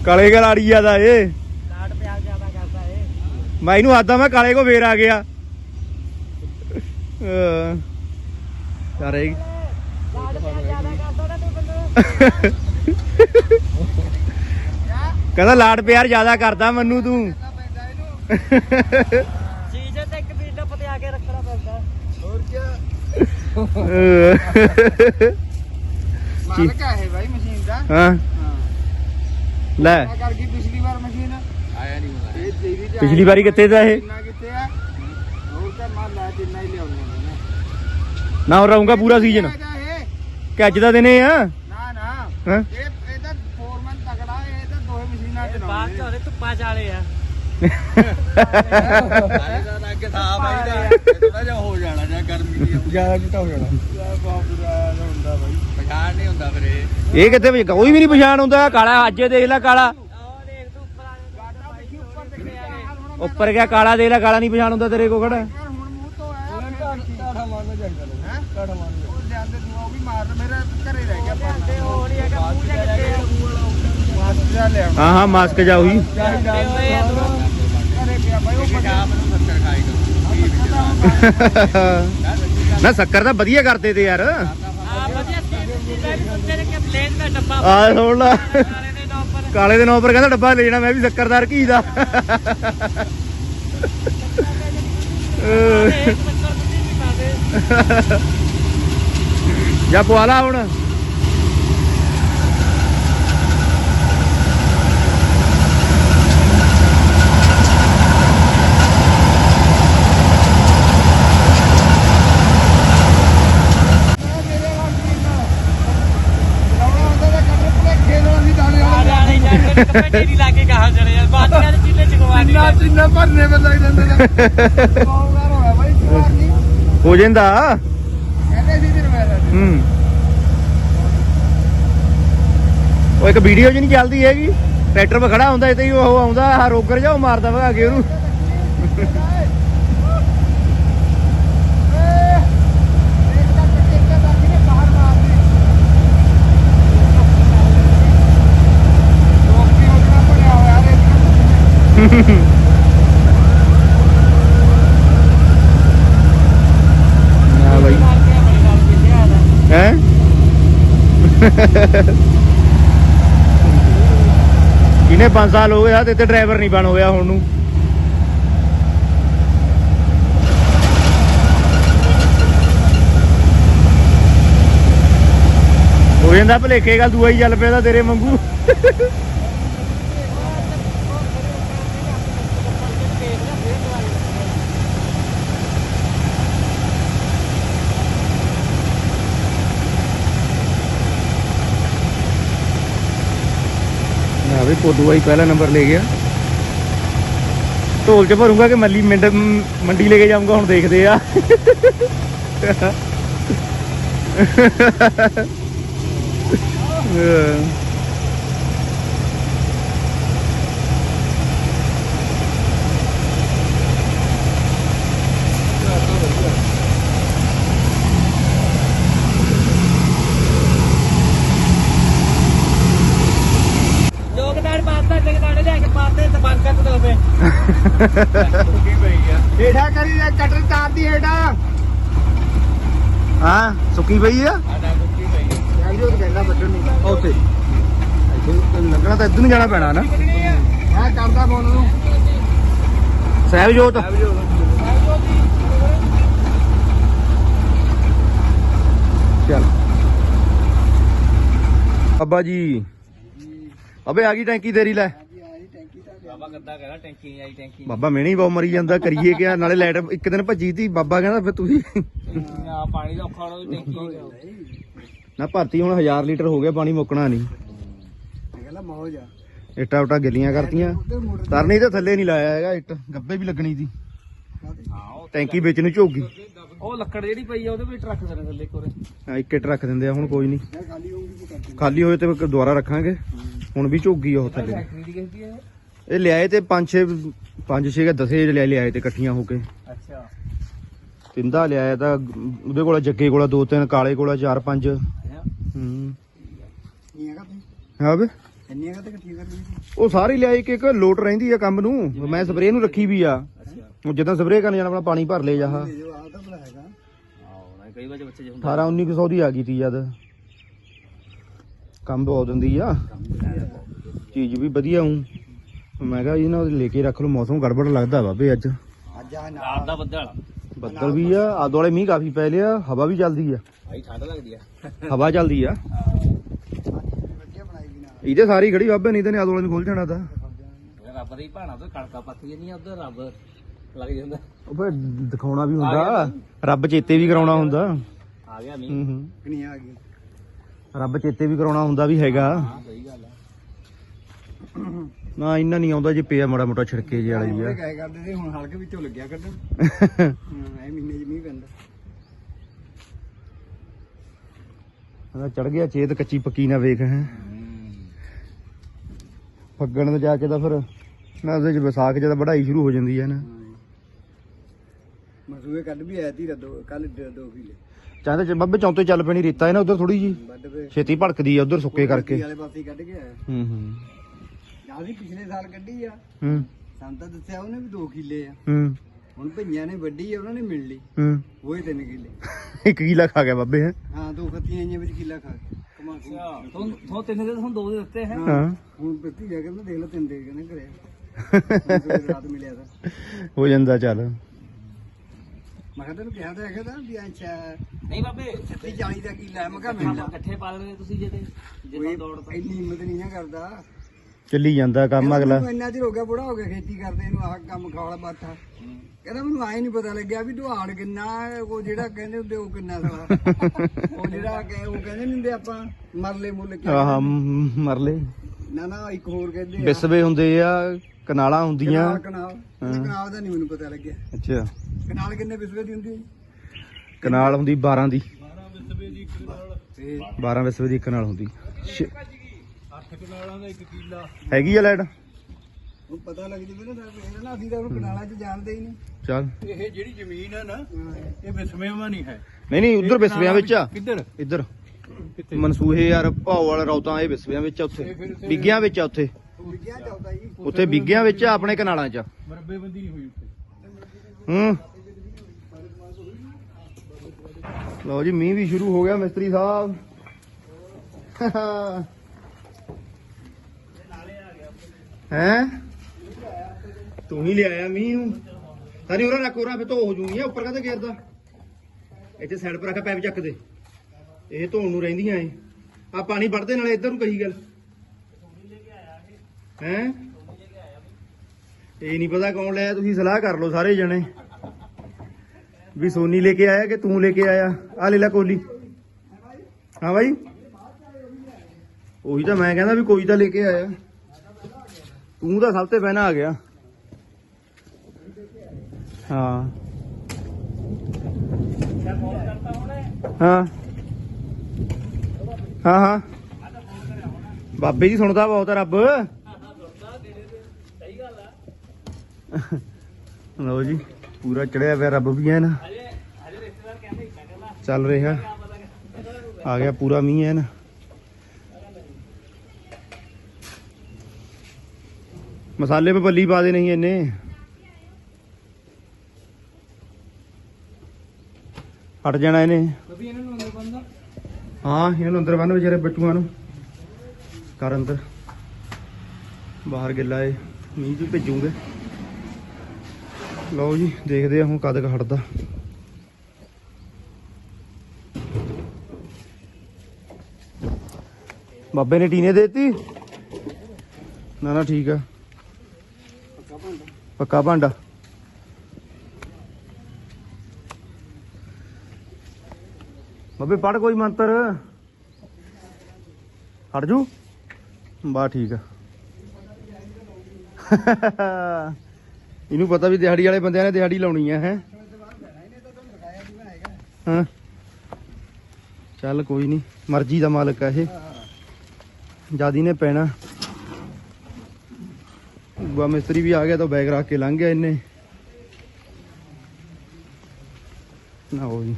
ਕਾਲੇ ਗੱਲ ਆੜੀ ਆਦਾ ਏ। ਲਾਡ ਪਿਆਰ ਜ਼ਿਆਦਾ ਕਰਦਾ ਏ। ਮੈਂ ਇਹਨੂੰ ਆਦਾ ਮੈਂ ਕਾਲੇ ਕੋ ਫੇਰ ਆ ਗਿਆ। ਯਾਰ ਇਹ ਪਿਆਰ ਜ਼ਿਆਦਾ ਕਰਦਾ ਕਹਿੰਦਾ ਲਾਡ ਪਿਆਰ ਜ਼ਿਆਦਾ ਕਰਦਾ ਮੈਨੂੰ ਤੂੰ। ਚੀਜ਼ ਤੇ ਇੱਕ ਵੀਰ ਦਾ ਪਤਿਆ ਕੇ ਰੱਖਣਾ ਪੈਂਦਾ। ਹੋਰ ਕੀ ਮਾਲਕ ਹੈ ਇਹ ਬਾਈ ਮਸ਼ੀਨ ਦਾ। ਹਾਂ। ਲੈ। ਮੈਂ ਕਰ ਗਈ ਪਿਛਲੀ ਵਾਰ ਮਸ਼ੀਨ? ਆਇਆ ਨਹੀਂ ਹੁੰਦਾ ਇਹ ਤੇਰੀ ਤੇ ਪਿਛਲੀ ਵਾਰੀ ਕਿੱਥੇ ਦਾ ਇਹ? ਕਿੰਨਾ ਕਿੱਥੇ ਆ? ਹੋਰ ਤਾਂ ਮਾਲ ਲੈ ਜਿੰਨਾ ਹੀ ਲਿਆਉਣਾ ਨਾ ਹੋ ਰਹੂੰਗਾ ਪੂਰਾ ਸੀਜ਼ਨ ਕਿ ਅੱਜ ਦਾ ਦਿਨ ਇਹ ਆ? ਨਾ ਨਾ। ਹਾਂ। ਇਹ ਇਹ ਤਾਂ ਫੋਰਮਨ ਤਕੜਾ ਇਹ ਤਾਂ ਦੋਹੇ ਮਸ਼ੀਨਾਂ ਬਾਅਦ ਚ ਚਲਾਉਂਦੇ ਉਹਦੇ ਧੁੱਪਾ ਚਾਲੇ ਆ। ਨੇ ਦਾ ਅੱਗੇ ਸਾਫ਼ ਆਈਦਾ ਥੋੜਾ ਜਿਹਾ ਹੋ ਜਾਣਾ ਜਾਂ ਗਰਮੀ ਦੀ ਜ਼ਿਆਦਾ ਕਿਤਾ ਹੋ ਜਾਣਾ। ਬਾਬੂਰਾ ਹੁੰਦਾ ਬਾਈ। ਪਛਾਣ ਨਹੀਂ ਹੁੰਦਾ ਫਿਰ ਇਹ। ਇਹ ਕਿੱਥੇ ਵੀ ਕੋਈ ਵੀ ਨਹੀਂ ਪਛਾਣ ਹੁੰਦਾ ਕਾਲਾ ਅੱਜ ਦੇਖ ਲੈ ਕਾਲਾ। ਉਹ ਦੇਖ ਤੂੰ ਉੱਪਰ ਗਿਆ ਕਾਲਾ ਦੇਖ ਲੈ ਕਾਲਾ ਨਹੀਂ ਪਛਾਣ ਹੁੰਦਾ ਤੇਰੇ ਕੋ ਖੜਾ। ਯਾਰ ਹੁਣ ਮੂੰਹ ਤੋਂ ਆਇਆ ਕਾਠਾ ਮਾਰਨਾ ਜੰਗਲ ਹੈ? ਕਾਠਾ ਮਾਰਨਾ ਉਹ ਲਿਆਂਦੇ ਤੂੰ ਉਹ ਵੀ ਮਾਰਨ ਮੇਰਾ ਘਰੇ ਰਹਿ ਗਿਆ ਪਰ ਉਹ ਨਹੀਂ ਹੈਗਾ ਮੂੰਹ ਜਾਂ ਕਿੱਥੇ ਮਾਸਕ ਜਾ ਲਿਆ। ਹਾਂ ਹਾਂ ਮਾਸਕ ਜਾ ਉਹੀ। ਘਰੇ ਪਿਆ ਬਾਈ ਨਾ ਸ਼ੱਕਰ ਤਾਂ ਵਧੀਆ ਕਰਦੇ ਤੇ ਯਾਰ। ਆ ਸੁਣ ਲਾ। ਕਾਲੇ ਦੇ ਨਾਂ ਪਰ ਕਹਿੰਦਾ ਡੱਬਾ ਲੈ ਜਾਣਾ ਮੈਂ ਵੀ ਸ਼ੱਕਰਦਾਰ ਘੀ ਦਾ। ਜਾ ਪਵਾ ਲਾ ਹੁਣ ਮੇਰੇ ਨਾਲ ਕੀ ਨਾ ਲਾਉਣਾ ਹੁੰਦਾ ਤਾਂ ਕੱਟ ਪਲੇ ਖੇਲ ਵਾਲਾ ਸੀ ਦਾਣੇ ਆ ਵਾਲਾ ਜਾਣੇ ਜਾ ਕੇ ਕਮੇਟੀ ਨਹੀਂ ਲਾ ਕੇ ਕਹਾ ਚਲੇ ਯਾਰ ਬਾਤ ਕਰ ਚੀਲੇ ਚਕਵਾ ਨਹੀਂ ਨਾ ਚਿੰਨਾ ਭਰਨੇ ਪਰ ਲੱਗ ਜਾਂਦੇ ਨੇ ਬਹੁਤ ਹੋਇਆ ਬਾਈ ਸਵਾਰ ਨਹੀਂ ਹੋ ਜਾਂਦਾ। ਕਹਿੰਦੇ ਸੀ ਦਿਨ ਮੇਰਾ ਹੂੰ। ਉਹ ਇੱਕ ਵੀਡੀਓ ਜੀ ਨਹੀਂ ਚੱਲਦੀ ਹੈਗੀ। ਟਰੈਕਟਰ 'ਤੇ ਖੜਾ ਹੁੰਦਾ ਇੱਥੇ ਹੀ ਉਹ ਆਉਂਦਾ ਆ ਰੋਕਰ ਜਾ ਉਹ ਮਾਰਦਾ ਭਗਾ ਕੇ ਉਹਨੂੰ। ਨਾ ਬਾਈ ਹੈ ਇਹਨੇ 5 ਸਾਲ ਹੋ ਗਏ ਆ ਤੇ ਡਰਾਈਵਰ ਨਹੀਂ ਬਣ ਹੋਇਆ ਹੁਣ ਨੂੰ। ਹੋ ਜਾਂਦਾ ਭਲੇਖੇ ਗੱਲ, ਦੂਆ ਹੀ ਚੱਲ ਪਿਆ ਤਾਂ ਤੇਰੇ ਵਾਂਗੂ। ਨਾ ਵੀ ਪੋਦੂ ਆਈ ਪਹਿਲਾ ਨੰਬਰ ਲੈ ਗਿਆ। ਢੋਲ ਚ ਭਰੂੰਗਾ ਕਿ ਮੱਲੀ ਮਿੰਡ, ਮੰਡੀ ਲੈ ਕੇ ਜਾਊਂਗਾ, ਹੁਣ ਦੇਖਦੇ ਆ। ਅਹ ਯੋਗਦਾਨ ਪਾਤਾ ਯੋਗਦਾਨ ਲੈ ਕੇ ਪਾਤੇ ਤੇ ਬੰਦ ਕਰ ਦੋ ਫੇ ਕੀ ਪਈ ਗਿਆ ਹੇਠਾਂ ਕਰੀ ਕਟਰ ਤਾਰ ਦੀ ਹੇਠਾਂ। ਹਾਂ ਸੁੱਕੀ ਪਈ ਆ? ਆਡਾ ਕੁੱਕੀ ਪਈ ਯਾਰ ਜੋ ਕਹਿੰਦਾ ਬੱਟਣ ਨੂੰ। ਉੱਥੇ। ਇੱਥੇ ਲੱਗਣਾ ਤਾਂ ਇੱਧਰ ਨੂੰ ਜਾਣਾ ਪੈਣਾ ਨਾ? ਮੈਂ ਕਰਦਾ ਫੋਨ ਨੂੰ ਸਹਿਬਜੋਤ। ਚੱਲ। ਬਾਬਾ ਜੀ। ਅਬੇ ਆ ਗਈ ਟੈਂਕੀ ਤੇਰੀ ਲੈ। ਬਾਬਾ ਗੱਦਾ ਕਹਿੰਦਾ ਟੈਂਕੀ ਨਹੀਂ ਆਈ ਟੈਂਕੀ ਬਾਬਾ ਮੈਣੀ ਬਹੁ ਮਰੀ ਜਾਂਦਾ ਕਰੀਏ ਕਿਆ? ਨਾਲੇ ਲਾਈਟ ਇੱਕ ਦਿਨ ਭੱਜੀ ਤੀ ਬਾਬਾ ਕਹਿੰਦਾ ਫਿਰ ਤੁਸੀਂ ਆ ਪਾਣੀ ਦਾ ਔਖਾ ਹੋਣਾ ਟੈਂਕੀ ਨਹੀਂ ਨਾ ਭਰਤੀ ਹੁਣ 1000 ਲੀਟਰ ਹੋ ਗਿਆ ਪਾਣੀ ਮੁੱਕਣਾ ਨਹੀਂ। ਕਹਿੰਦਾ ਮੌਜ ਆ ਇੱਟਾਂ ਉਟਾਂ ਗਿੱਲੀਆਂ ਕਰਤੀਆਂ। ਉਧਰ ਮੋਟਰ ਤਰਨੀ ਤਾਂ ਥੱਲੇ ਨਹੀਂ ਲਾਇਆ ਹੈਗਾ ਇੱਟ ਗੱਬੇ ਵੀ ਲੱਗਣੀ ਸੀ। ਹਾਂ ਉਹ ਟੈਂਕੀ ਵਿੱਚ ਨੂੰ ਝੋਕ ਗਈ ਉਹ ਲੱਕੜ ਜਿਹੜੀ ਪਈ ਆ ਉਹਦੇ ਵਿੱਚ ਰੱਖ ਦੇਣਾ ਥੱਲੇ ਕੋਰੇ ਹਾਂ, ਇੱਕ ਇੱਟ ਰੱਖ ਦਿੰਦੇ ਆ ਹੁਣ ਕੋਈ ਨਹੀਂ। ਖਾਲੀ ਹੋਊਗੀ ਕੀ ਕਰਦੇ ਖਾਲੀ ਹੋਏ ਤੇ ਦੁਬਾਰਾ ਰੱਖਾਂਗੇ। ਹੁਣ ਵੀ ਝੋਕ ਗਈ ਉਹ ਥੱਲੇ। ਫੈਕਟਰੀ ਦੀ ਕਿਸ ਦੀ ਹੈ ਇਹ ਲਿਆਏ ਤੇ 5 6 5 6 ਦਸੇ ਲੈ ਲਿਆਏ ਤੇ ਇਕੱਠੀਆਂ ਹੋ ਕੇ। ਅੱਛਾ। ਤਿੰਦਾ ਲਿਆਇਆ ਤਾਂ ਉਹਦੇ ਕੋਲ ਜੱਗੇ ਕੋਲ ਦੋ ਤਿੰਨ ਕਾਲੇ ਕੋਲ ਚਾਰ ਪੰਜ। ਹੂੰ। ਨਹੀਂ ਹੈਗਾ ਤੇ ਹਾਂ ਵੇ ਇੰਨੀ ਹੈਗਾ ਤੇ ਇਕੱਠੀ ਕਰ ਲਈ ਉਹ ਸਾਰੇ ਲਿਆਏ ਕਿ ਇੱਕ ਲੋਟ ਰਹਿੰਦੀ ਆ ਕੰਮ ਨੂੰ। ਮੈਂ ਸਪਰੇਅ ਨੂੰ ਰੱਖੀ ਵੀ ਆ। ਜਦੋਂ ਸਪਰੇਅ ਕਰਨ ਜਾਣਾ ਆਪਣਾ ਪਾਣੀ ਭਰ ਲੈ ਜਾ। ਨਾ ਕਈ ਵਾਰ ਬੱਚੇ ਜੇ ਹੁੰਦਾ। 18 1900 ਦੀ ਆ ਗਈ ਤੀ ਜਦ। ਕੰਮ ਬਹੁਤ ਦਿੰਦੀ ਆ। ਚੀਜ਼ ਵੀ ਵਧੀਆ ਹੂੰ। ਮੈਂ ਕਿਹਾ ਇਹਨਾਂ ਨੂੰ ਲੈ ਕੇ ਰੱਖ ਲਓ ਮੌਸਮ ਗੜਬੜ ਲੱਗਦਾ ਬਾਬੇ ਅੱਜ। ਅੱਜ ਆ ਰਾਤ ਨਾਲ ਦਾ ਬੱਦਲ ਬੱਦਲ ਵੀ ਆ ਆਦ ਵਾਲੇ ਮੀਂਹ ਕਾਫੀ ਪੈ ਲਿਆ ਹਵਾ ਵੀ ਚੱਲਦੀ ਆ। ਆਈ ਠੰਡ ਲੱਗਦੀ ਆ। ਹਵਾ ਚੱਲਦੀ ਆ। ਇਹਦੇ ਸਾਰੀ ਖੜੀ ਬਾਬੇ ਨਹੀਂ ਤੇ ਆਦ ਵਾਲੇ ਨੂੰ ਖੋਲ ਜਾਣਾ ਤਾਂ। ਰੱਬ ਦੇ ਹੀ ਭਾਣਾ ਤੋਂ ਕਣਕਾਂ ਪੱਕਦੀ ਨਹੀਂ ਉਧਰ ਰੱਬ ਲੱਗ ਜਾਂਦਾ। ਉਹ ਫਿਰ ਦਿਖਾਉਣਾ ਵੀ ਹੁੰਦਾ ਰੱਬ ਚੇਤੇ ਵੀ ਕਰਾਉਣਾ ਹੁੰਦਾ। ਆ ਗਿਆ ਮੀਂਹ। ਕਿੰਨੀ ਆ ਗਈ? ਰੱਬ ਚੇਤੇ ਵੀ ਕਰਾਉਣਾ ਹੁੰਦਾ ਵੀ ਹੈਗਾ। ਹਾਂ ਸਹੀ ਗੱਲ ਆ। ਨਾ ਇੰਨਾ ਨਹੀਂ ਆਉਂਦਾ ਜੇ ਪਿਆ ਮਾੜਾ ਮੋਟਾ ਛਿੜਕੇ ਜੇ ਵਾਲੀ ਆ। ਕਰਦੇ ਹੁਣ ਹਲਕੇ ਵਿੱਚੋਂ ਲੱਗਿਆ ਕੱਢਣ। ਹਾਂ ਇਹ ਮਹੀਨੇ ਚ ਮੀਂਹ ਪੈਂਦਾ। ਚੜ ਗਿਆ ਚੇਤ ਕੱਚੀ ਪੱਕੀ ਨਾ ਵੇਖ ਹੈ। ਫੱਗਣ ਤੇ ਜਾ ਕੇ ਤਾਂ ਫਿਰ ਨਾ ਉਹਦੇ ਚ ਵਿਸਾਖ ਤਾਂ ਵਢਾਈ ਸ਼ੁਰੂ ਹੋ ਜਾਂਦੀ ਹੈ ਨਾ। ਮਸੂਏ ਕੱਢ ਵੀ ਆਇਆ ਤੀ ਦੋ ਕੱਲ ਦੋ ਕਿਲੇ ਚਾਹਤੇ ਚ ਬੱਬੇ ਚੌਂਤੇ ਚੱਲ ਪੈਣੀ ਰੇਤਾ ਹੈ ਨਾ ਉਧਰ ਥੋੜੀ ਜੀ ਛੇਤੀ ਭੜਕਦੀ ਆ ਉਧਰ ਸੁੱਕੇ ਕਰਕੇ। ਵਾਲੇ ਪਾਸੇ ਕੱਢ ਕੇ ਆਇਆ। ਹੂੰ ਹੂੰ। ਵੀ ਪਿਛਲੇ ਸਾਲ ਕੱਢੀ ਆ। ਹੂੰ। ਸਾਨੂੰ ਤਾਂ ਦੱਸਿਆ ਉਹਨੇ ਵੀ 2 ਕਿੱਲੇ ਆ। ਹੂੰ। ਹੁਣ ਭਈਆਂ ਨੇ ਵੱਡੀ ਆ ਉਹਨਾਂ ਨੇ ਮਿਲ ਲਈ। ਹੂੰ। ਉਹ ਹੀ 3 ਕਿੱਲੇ। ਇੱਕ ਕਿਲਾ ਖਾ ਗਿਆ ਬੱਬੇ ਹੈ। ਹਾਂ ਦੋ ਖੱਤੀਆਂ ਆਈਆਂ ਵਿੱਚ ਕਿੱਲਾ ਖਾ ਕੇ ਕਮਾ ਕੇ ਤੁਹਾਨੂੰ ਤੁਹਾਨੂੰ ਤਿੰਨ ਦੇ ਤੁਹਾਨੂੰ ਦੋ ਦੇ ਦਿੱਤੇ ਹੈ। ਹਾਂ। ਹੁਣ ਪੱਤੀ ਜਾ ਕੇ ਨਾ ਦੇਖ ਲਓ ਤਿੰਨ ਦੇ ਰਾਤ ਮਿਲਿਆ ਤਾਂ। ਹੋ ਜਾਂਦਾ ਚੱਲ। ਮੈਂ ਕਿਹਾ ਤੈਨੂੰ ਕਿਹਾ ਤਾਂ ਹੈਗਾ ਤਾਂ ਵੀ ਅੱਛਾ ਨਹੀਂ ਬਾਬੇ 30 40 ਦਾ ਕਿੱਲਾ ਹੈ ਮੈਂ ਕਿਹਾ ਮਿਲ ਆਪਾਂ ਲਾ। ਇਕੱਠੇ ਪਾ ਲੈਣੇ ਤੁਸੀਂ ਜੇ ਤੇ ਕੋਈ ਜਿੱਦਾਂ ਦੌੜ ਪਈ ਇੰਨੀ ਹਿੰਮਤ ਨਹੀਂ ਨਾ ਕਰਦਾ। ਚੱਲੀ ਜਾਂਦਾ ਕੰਮ ਅਗਲਾ। ਮੈਨੂੰ ਇੰਨਾ ਚਿਰ ਹੋ ਗਿਆ ਬੁੜਾ ਹੋ ਗਿਆ ਖੇਤੀ ਕਰਦੇ ਇਹਨੂੰ ਆਹ ਕੰਮ ਖਾਲਾ ਬਾਠਾ ਕਹਿੰਦਾ ਮੈਨੂੰ ਆਏ ਨਹੀਂ ਪਤਾ ਲੱਗਿਆ ਵੀ ਦੁਹਾੜ ਕਿੰਨਾ ਹੈ, ਉਹ ਜਿਹੜਾ ਕਹਿੰਦੇ ਹੁੰਦੇ ਉਹ ਕਿੰਨਾ ਸਾਲਾ। ਉਹ ਜਿਹੜਾ ਕਿ- ਉਹ ਕਹਿੰਦੇ ਨਹੀਂ ਹੁੰਦੇ ਆਪਾਂ ਮਰਲੇ ਮੁੱਲ ਕੇ ਆਹ ਮਰਲੇ। ਨਾ ਨਾ ਇੱਕ ਹੋਰ ਕਹਿੰਦੇ ਆ। ਬਿਸਵੇ ਹੁੰਦੇ ਆ ਕਨਾਲਾਂ ਹੁੰਦੀਆਂ। ਕਨਾਲ ਕਨਾਲ। ਇਹ ਕਨਾਲ ਦਾ ਨਹੀਂ ਮੈਨੂੰ ਪਤਾ ਲੱਗਿਆ। ਅੱਛਾ। ਕਨਾਲ ਕਿੰਨੇ ਵਿਸਵੇ ਦੀ ਹੁੰਦੀ? ਹੈ ਕਨਾਲ ਹੁੰਦੀ 12 ਦੀ। ਤੇ 12 ਵਿਸਵੇ ਦੀ ਇੱਕ ਨਾਲ ਹੁੰਦੀ। ਛ- 8 ਕਨਾਲਾਂ ਦਾ 1 ਕਿੱਲਾ। ਹੈਗੀ ਆ ਲਾਈਟ? ਉਹ ਪਤਾ ਲੱਗ ਜਵੇ ਨਾ ਇਹ ਨਾ ਅਸੀਂ ਤਾਂ ਉਹ ਕਨਾਲਾਂ 'ਚ ਜਾਣਦੇ ਹੀ ਨਹੀਂ। ਚੱਲ। ਇਹ ਜਿਹੜੀ ਜ਼ਮੀਨ ਹੈ ਨਾ ਇਹ ਵਿਸਮੇਵਾ ਨਹੀਂ ਹੈ। ਨਹੀਂ ਨਹੀਂ ਉਧਰ ਵਿਸਵਿਆਂ ਵਿੱਚ ਆ। ਕਿੱਧਰ? ਇੱਧਰ। ਮਨਸੂਹੇ ਯਾਰ ਭਾਉ ਵਾਲਾ ਰੌਤਾਂ ਇਹ ਵਿਸਵਿਆਂ ਵਿੱਚ ਆ ਉੱਥੇ। ਬਿੱਗਿਆਂ ਵਿੱਚ ਆ ਉੱਥੇ। ਵਿਗਿਆ ਚਾਹੁੰਦਾ ਜੀ। ਉੱਥੇ ਬਿੱਗਿਆਂ ਵਿੱਚ ਆ ਆਪਣੇ ਕਨਾਲਾਂ 'ਚ। ਆ। ਮਰਬੇ ਬੰਦੀ ਨਹੀਂ ਹੋਈ ਉੱਥੇ। ਹੂੰ। ਲਓ ਜੀ ਮੀਂਹ ਵੀ ਸ਼ੁਰੂ ਹੋ ਗਿਆ ਮਿਸਤਰੀ ਸਾਹਿਬ। ਹੈ? ਤੂੰ ਹੀ ਲਿਆਇਆ ਮੀਂਹ ਨੂੰ। ਸਾਰੀ ਉਰਾ ਰੱਖ, ਉਰਾ ਫੇ ਧੋ ਹੋ ਜੂਗੀ। ਉੱਪਰ ਕਾਹਦੇ ਘੇਰਦਾ? ਇੱਥੇ ਸਾਈਡ ਪਰ ਰੱਖ, ਪੈਪ ਚੱਕ ਦੇ। ਇਹ ਧੋਣ ਨੂੰ ਰਹਿੰਦੀਆਂ ਏ। ਆ ਪਾਣੀ ਵੜਦੇ ਨਾਲੇ ਇੱਧਰ ਨੂੰ ਕਹੀ ਗੱਲ। ਹੈ? ਇਹ ਨਹੀਂ ਪਤਾ ਕੌਣ ਲਿਆ ਤੁਸੀਂ ਸਲਾਹ ਕਰ ਲਓ ਸਾਰੇ ਜਣੇ। ਵੀ ਸੋਨੀ ਲੈ ਕੇ ਆਇਆ ਕਿ ਤੂੰ ਲੈ ਕੇ ਆਇਆ? ਆ ਲੈ ਲੈ ਕੋਲੀ। ਹਾਂ ਬਾਈ। ਉਹੀ ਤਾਂ ਮੈਂ ਕਹਿੰਦਾ ਵੀ ਕੋਈ ਤਾਂ ਲੈ ਕੇ ਆਇਆ। ਤੂੰ ਤਾਂ ਸਭ ਤੋਂ ਪਹਿਲਾਂ ਆ ਗਿਆ। ਹਾਂ। ਹਾਂ। ਹਾਂ ਹਾਂ। ਬਾਬੇ ਜੀ ਸੁਣਦਾ ਬਹੁਤ ਰੱਬ। ਲਓ ਜੀ, ਪੂਰਾ ਚੜਿਆ ਪਿਆ ਰੱਬ ਵੀ ਹੈ ਨਾ ਚੱਲ ਰਿਹਾ। ਆ ਗਿਆ ਪੂਰਾ ਮੀਂਹ ਹੈ ਨਾ ਮਸਾਲੇ ਪੇ ਪੱਲੀ ਪਾ ਦੇ ਨਹੀਂ ਇਹਨੇ ਹਟ ਜਾਣਾ ਇਹਨੇ। ਹਾਂ, ਇਹਨਾਂ ਨੂੰ ਅੰਦਰ ਬੰਨ ਵਿਚਾਰੇ ਬੱਚੂਆਂ ਨੂੰ। ਕਰ ਅੰਦਰ। ਬਾਹਰ ਗਿੱਲਾ ਏ, ਮੀਂਹ ਚ ਭੇਜੂਗੇ। ਲਓ ਜੀ, ਦੇਖਦੇ ਆ ਹੁਣ ਕਦ ਕ ਹਟਦਾ। ਬਾਬੇ ਨੇ ਟੀਨੇ ਦੇਤੀ? ਨਾ ਨਾ, ਠੀਕ ਆ। ਪੱਕਾ ਭਾਂਡਾ? ਬਾਬੇ ਪੜ ਕੋਈ ਮੰਤਰ? ਹਟ ਜੂ? ਬਾ, ਠੀਕ ਆ। ਇਹਨੂੰ ਪਤਾ ਵੀ ਦਿਹਾੜੀ ਵਾਲੇ ਬੰਦਿਆਂ ਨੇ ਦਿਹਾੜੀ ਲਾਉਣੀ ਆ, ਹੈ? ਹਾਂ। ਚੱਲ ਕੋਈ ਨਹੀਂ ਮਰਜ਼ੀ ਦਾ ਮਾਲਕ ਆ ਇਹ। ਜਿਆਦੀ ਨੇ ਪੈਣਾ। ਬਾ ਮਿਸਤਰੀ ਵੀ ਆ ਗਿਆ ਤਾਂ ਬੈਗ ਰੱਖ ਕੇ ਲੰਘ ਗਿਆ ਇਹਨੇ ਨਾ ਉਹ ਜੀ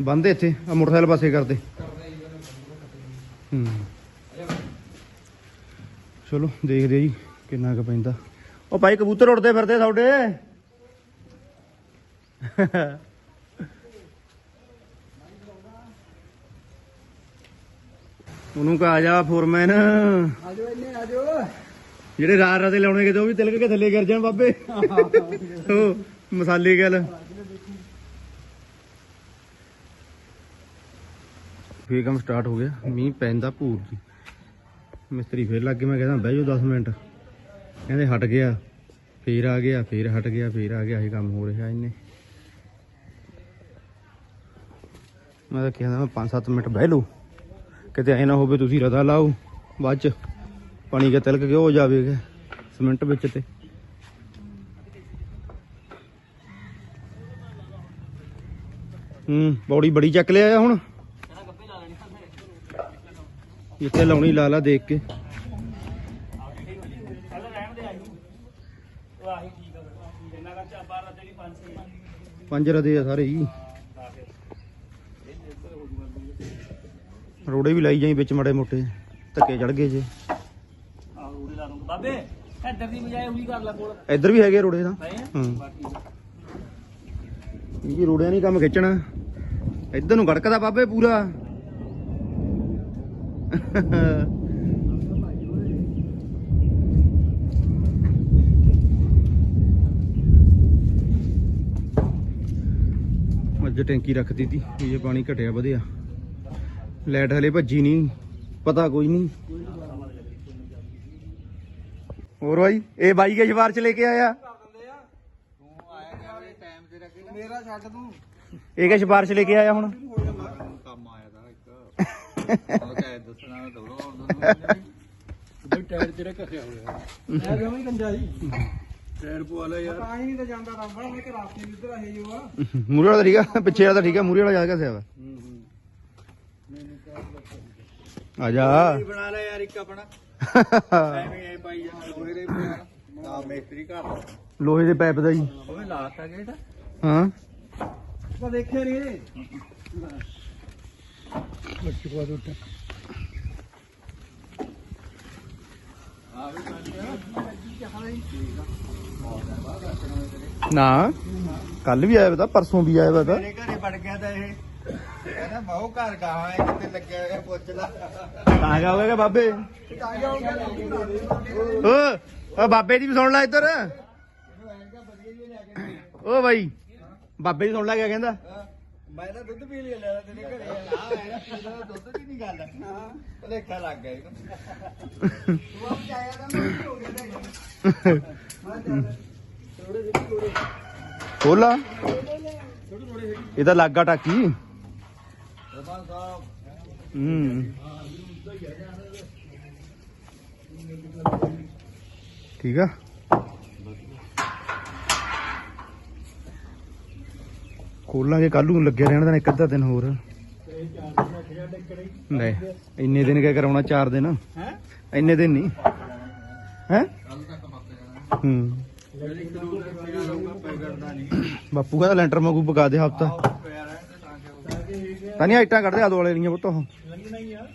ਬੰਦ ਇੱਥੇ ਆ ਮੋਟਰਸਾਈਕਲ ਪਾਸੇ ਕਰਦੇ। ਹੂੰ। ਚਲੋ, ਦੇਖਦੇ ਜੀ ਕਿੰਨਾ ਕੁ ਪੈਂਦਾ। ਉਹ ਭਾਈ ਕਬੂਤਰ ਉੜਦੇ ਫਿਰਦੇ ਤੁਹਾਡੇ। ਉਹਨੂੰ ਕਹਾ ਆ ਜਾ ਫੋਰਮੈਨ। ਆਜੋ ਇੰਨੇ ਆਜੋ। ਜਿਹੜੇ ਰਾਤ ਰਾਤੇ ਲਾਉਣੇ ਕਿਤੇ ਉਹ ਵੀ ਤਿਲਕ ਕੇ ਥੱਲੇ ਗਿਰ ਜਾਣ ਬਾਬੇ। ਉਹ ਮਸਾਲੇ ਗੱਲ। ਫੇਰ ਕੰਮ ਸਟਾਰਟ ਹੋ ਗਿਆ। ਮੀਂਹ ਪੈਂਦਾ ਭੂਰ ਜੀ। ਮਿਸਤਰੀ ਫੇਰ ਲੱਗ ਗਿਆ ਮੈਂ ਕਹਿੰਦਾ ਬਹਿ ਜਾਓ 10 ਮਿੰਟ। ਕਹਿੰਦੇ ਹਟ ਗਿਆ। ਫੇਰ ਆ ਗਿਆ ਫੇਰ ਹਟ ਗਿਆ ਫੇਰ ਆ ਗਿਆ। ਇਹ ਕੰਮ ਹੋ ਰਿਹਾ ਇਹਨੇ ਮੈਂ ਤਾਂ ਕਹਿੰਦਾ ਮੈਂ 5-7 ਮਿੰਟ ਬਹਿ ਲਓ। ਕਿਤੇ ਐ ਨਾ ਹੋਵੇ ਤੁਸੀਂ ਰਦਾ ਲਾਓ, ਬਾਅਦ ਚ ਪਾਣੀ ਕੇ ਤਿਲਕ ਕੇ ਹੋ ਜਾਵੇਗਾ ਸਿਮੈਂਟ ਵਿੱਚ ਤੇ। ਹੂੰ, ਬੌੜੀ ਬੜੀ ਚੱਕ ਲਿਆ ਹੁਣ। ਜਿੱਥੇ ਲਾਉਣੀ ਲਾ ਲਾ ਦੇਖ ਕੇ। ਪੰਜ ਰਦੇ ਆ ਸਾਰੇ ਹੀ। ਰੋੜੇ ਵੀ ਲਾਈ ਜਾਈ ਵਿੱਚ ਮੜੇ ਮੋਟੇ ਧੱਕੇ ਚੜ ਗਏ ਜੇ। ਬਾਬੇ ਇੱਧਰ ਦੀ ਬਜਾਏ ਉਲੀ ਕਰ ਲੈ ਕੋਲ। ਇੱਧਰ ਵੀ ਹੈਗੇ ਰੋੜੇ ਤਾਂ? ਹੂੰ? ਇਹ ਰੋੜਿਆਂ ਨਹੀਂ ਕੰਮ ਖਿੱਚਣਾ। ਇੱਧਰ ਨੂੰ ਗੜਕਦਾ ਬਾਬੇ ਪੂਰਾ। ਅੱਜ ਟੈਂਕੀ ਰੱਖਦੀ ਤੀ ਵੀ ਇਹ ਪਾਣੀ ਘਟਿਆ ਵਧਿਆ। ਲਾਈਟ ਹਲੇ ਭੱਜੀ ਨਹੀਂ ਪਤਾ ਕੋਈ ਨਹੀਂ। ਹੋਰ ਬਾਈ ਇਹ ਬਾਈ ਕੇ ਸ਼ਵਾਰ ਚ ਲੈ ਕੇ ਆਇਆ? ਮੇਰਾ ਛੱਡ ਤੂੰ। ਇਹ ਕੇ ਸਿਫਾਰਿਸ਼ ਲੈ ਕੇ ਆਇਆ ਹੁਣ? ਕੰਮ ਆਇਆ ਦਾ ਇੱਕ ਉਹ ਚਾਹੇ ਦੱਸਣਾ ਦੌੜੋ ਬਈ ਟਾਇਰ ਤੇਰਾ ਕੱਸਿਆ ਹੋਇਆ ਮੈਂ ਜਮਾ ਹੀ ਕੰਜਾ ਜੀ ਟਾਇਰ ਪਵਾ ਲੈ ਯਾਰ ਤਾਂ ਹੀ ਨਹੀਂ ਤਾਂ ਜਾਂਦਾ ਰੰਬੜਾ ਮੈਂ ਕਿ ਰਾਸਤੇ ਵੀ ਇੱਧਰ ਆਏ ਜੋ ਆ। ਮੂਰੇ ਵਾਲਾ ਤਾਂ ਠੀਕ ਆ ਪਿੱਛੇ ਵਾਲਾ ਤਾਂ ਠੀਕ ਆ ਮੂਰੇ ਵਾਲਾ ਘਸਿਆ ਵਾ। ਆ ਜਾ। ਬਣਾ ਲੈ ਯਾਰ ਇੱਕ ਆਪਣਾ। ਐਵੇਂ ਐ ਪਾਈ ਜਾਂਦਾ ਲੋਹੇ ਦੇ ਪਿਆ। ਆ ਮੇਸਤਰੀ ਘਰ। ਲੋਹੇ ਦੇ ਪਾਈਪ ਦਾ ਜੀ ਉਹਨੇ ਲਾਤਾ ਗੇਟ ਹਾਂ। ਤਾਂ ਦੇਖਿਆ ਨਹੀਂ ਨਾ ਕੱਲ ਵੀ ਆਇਆ ਵਾ ਤਾਂ ਪਰਸੋਂ ਵੀ ਆਇਆ ਵਾ ਤਾਂ। ਮੇਰੇ ਘਰੇ ਵੜ ਗਿਆ ਤਾਂ ਇਹ। ਕਹਿੰਦਾ ਬਹੁ ਘਰ ਗਾਹਾਂ ਹੈ ਕਿਤੇ ਲੱਗਿਆ ਹੋਇਆ ਪੁੱਛ ਲਾ। ਤਾਂ ਜਾਓਗੇ ਬਾਬੇ। ਓ ਓ ਬਾਬੇ ਦੀ ਵੀ ਸੁਣ ਲੈ ਇੱਧਰ। ਓ ਬਾਈ ਬਾਬੇ ਦੀ ਸੁਣ ਲੈ ਕਿਆ ਕਹਿੰਦਾ। ਮੈਂ ਤਾਂ ਦੁੱਧ ਪੀ ਲਿਆ ਲੈ ਤੇਰੇ ਘਰੇ। ਆ ਇਹਦਾ ਦੁੱਧ ਦੀ ਨਹੀਂ ਗੱਲ। ਭਲੇਖਾ ਲੱਗ ਗਿਆ ਇਹਨੂੰ। ਤੂੰ ਆਪ ਜਾਇਆ ਤਾਂ ਮੈਂ ਹੋ ਗਿਆ ਖੋਲਾ ਇਹ ਤਾਂ ਲੱਗਾ ਟਾਕੀ। ਰਮਾਨ ਸਾਹਿਬ ਹੂੰ। ਠੀਕ ਆ। ਖੋਲਾਂਗੇ ਕੱਲ ਨੂੰ ਲੱਗਿਆ ਰਹਿਣਾ ਤਾਂ ਇੱਕ ਅੱਧਾ ਦਿਨ ਹੋਰ। ਨਹੀਂ ਇੰਨੇ ਦਿਨ ਕਿਆ ਕਰਾਉਣਾ 4 ਦਿਨ? ਹੈ ਇੰਨੇ ਦਿਨ ਨਹੀਂ। ਹੈ? ਕੱਲ ਹੂੰ। ਬਾਪੂ ਕਹਿੰਦਾ ਲੈਂਟਰ ਵਾਂਗੂ ਪਕਾ ਦੇ ਹਫਤਾ। ਤੇ ਤਾਂ ਕਿ ਤਾਂ ਨਹੀਂ ਆਈਟਾਂ ਕੱਢਦੇ ਆਦੋ ਵਾਲੇ ਦੀਆਂ ਪੁੱਤ। ਉਹ ਲੱਗਣਾ ਹੀ ਆ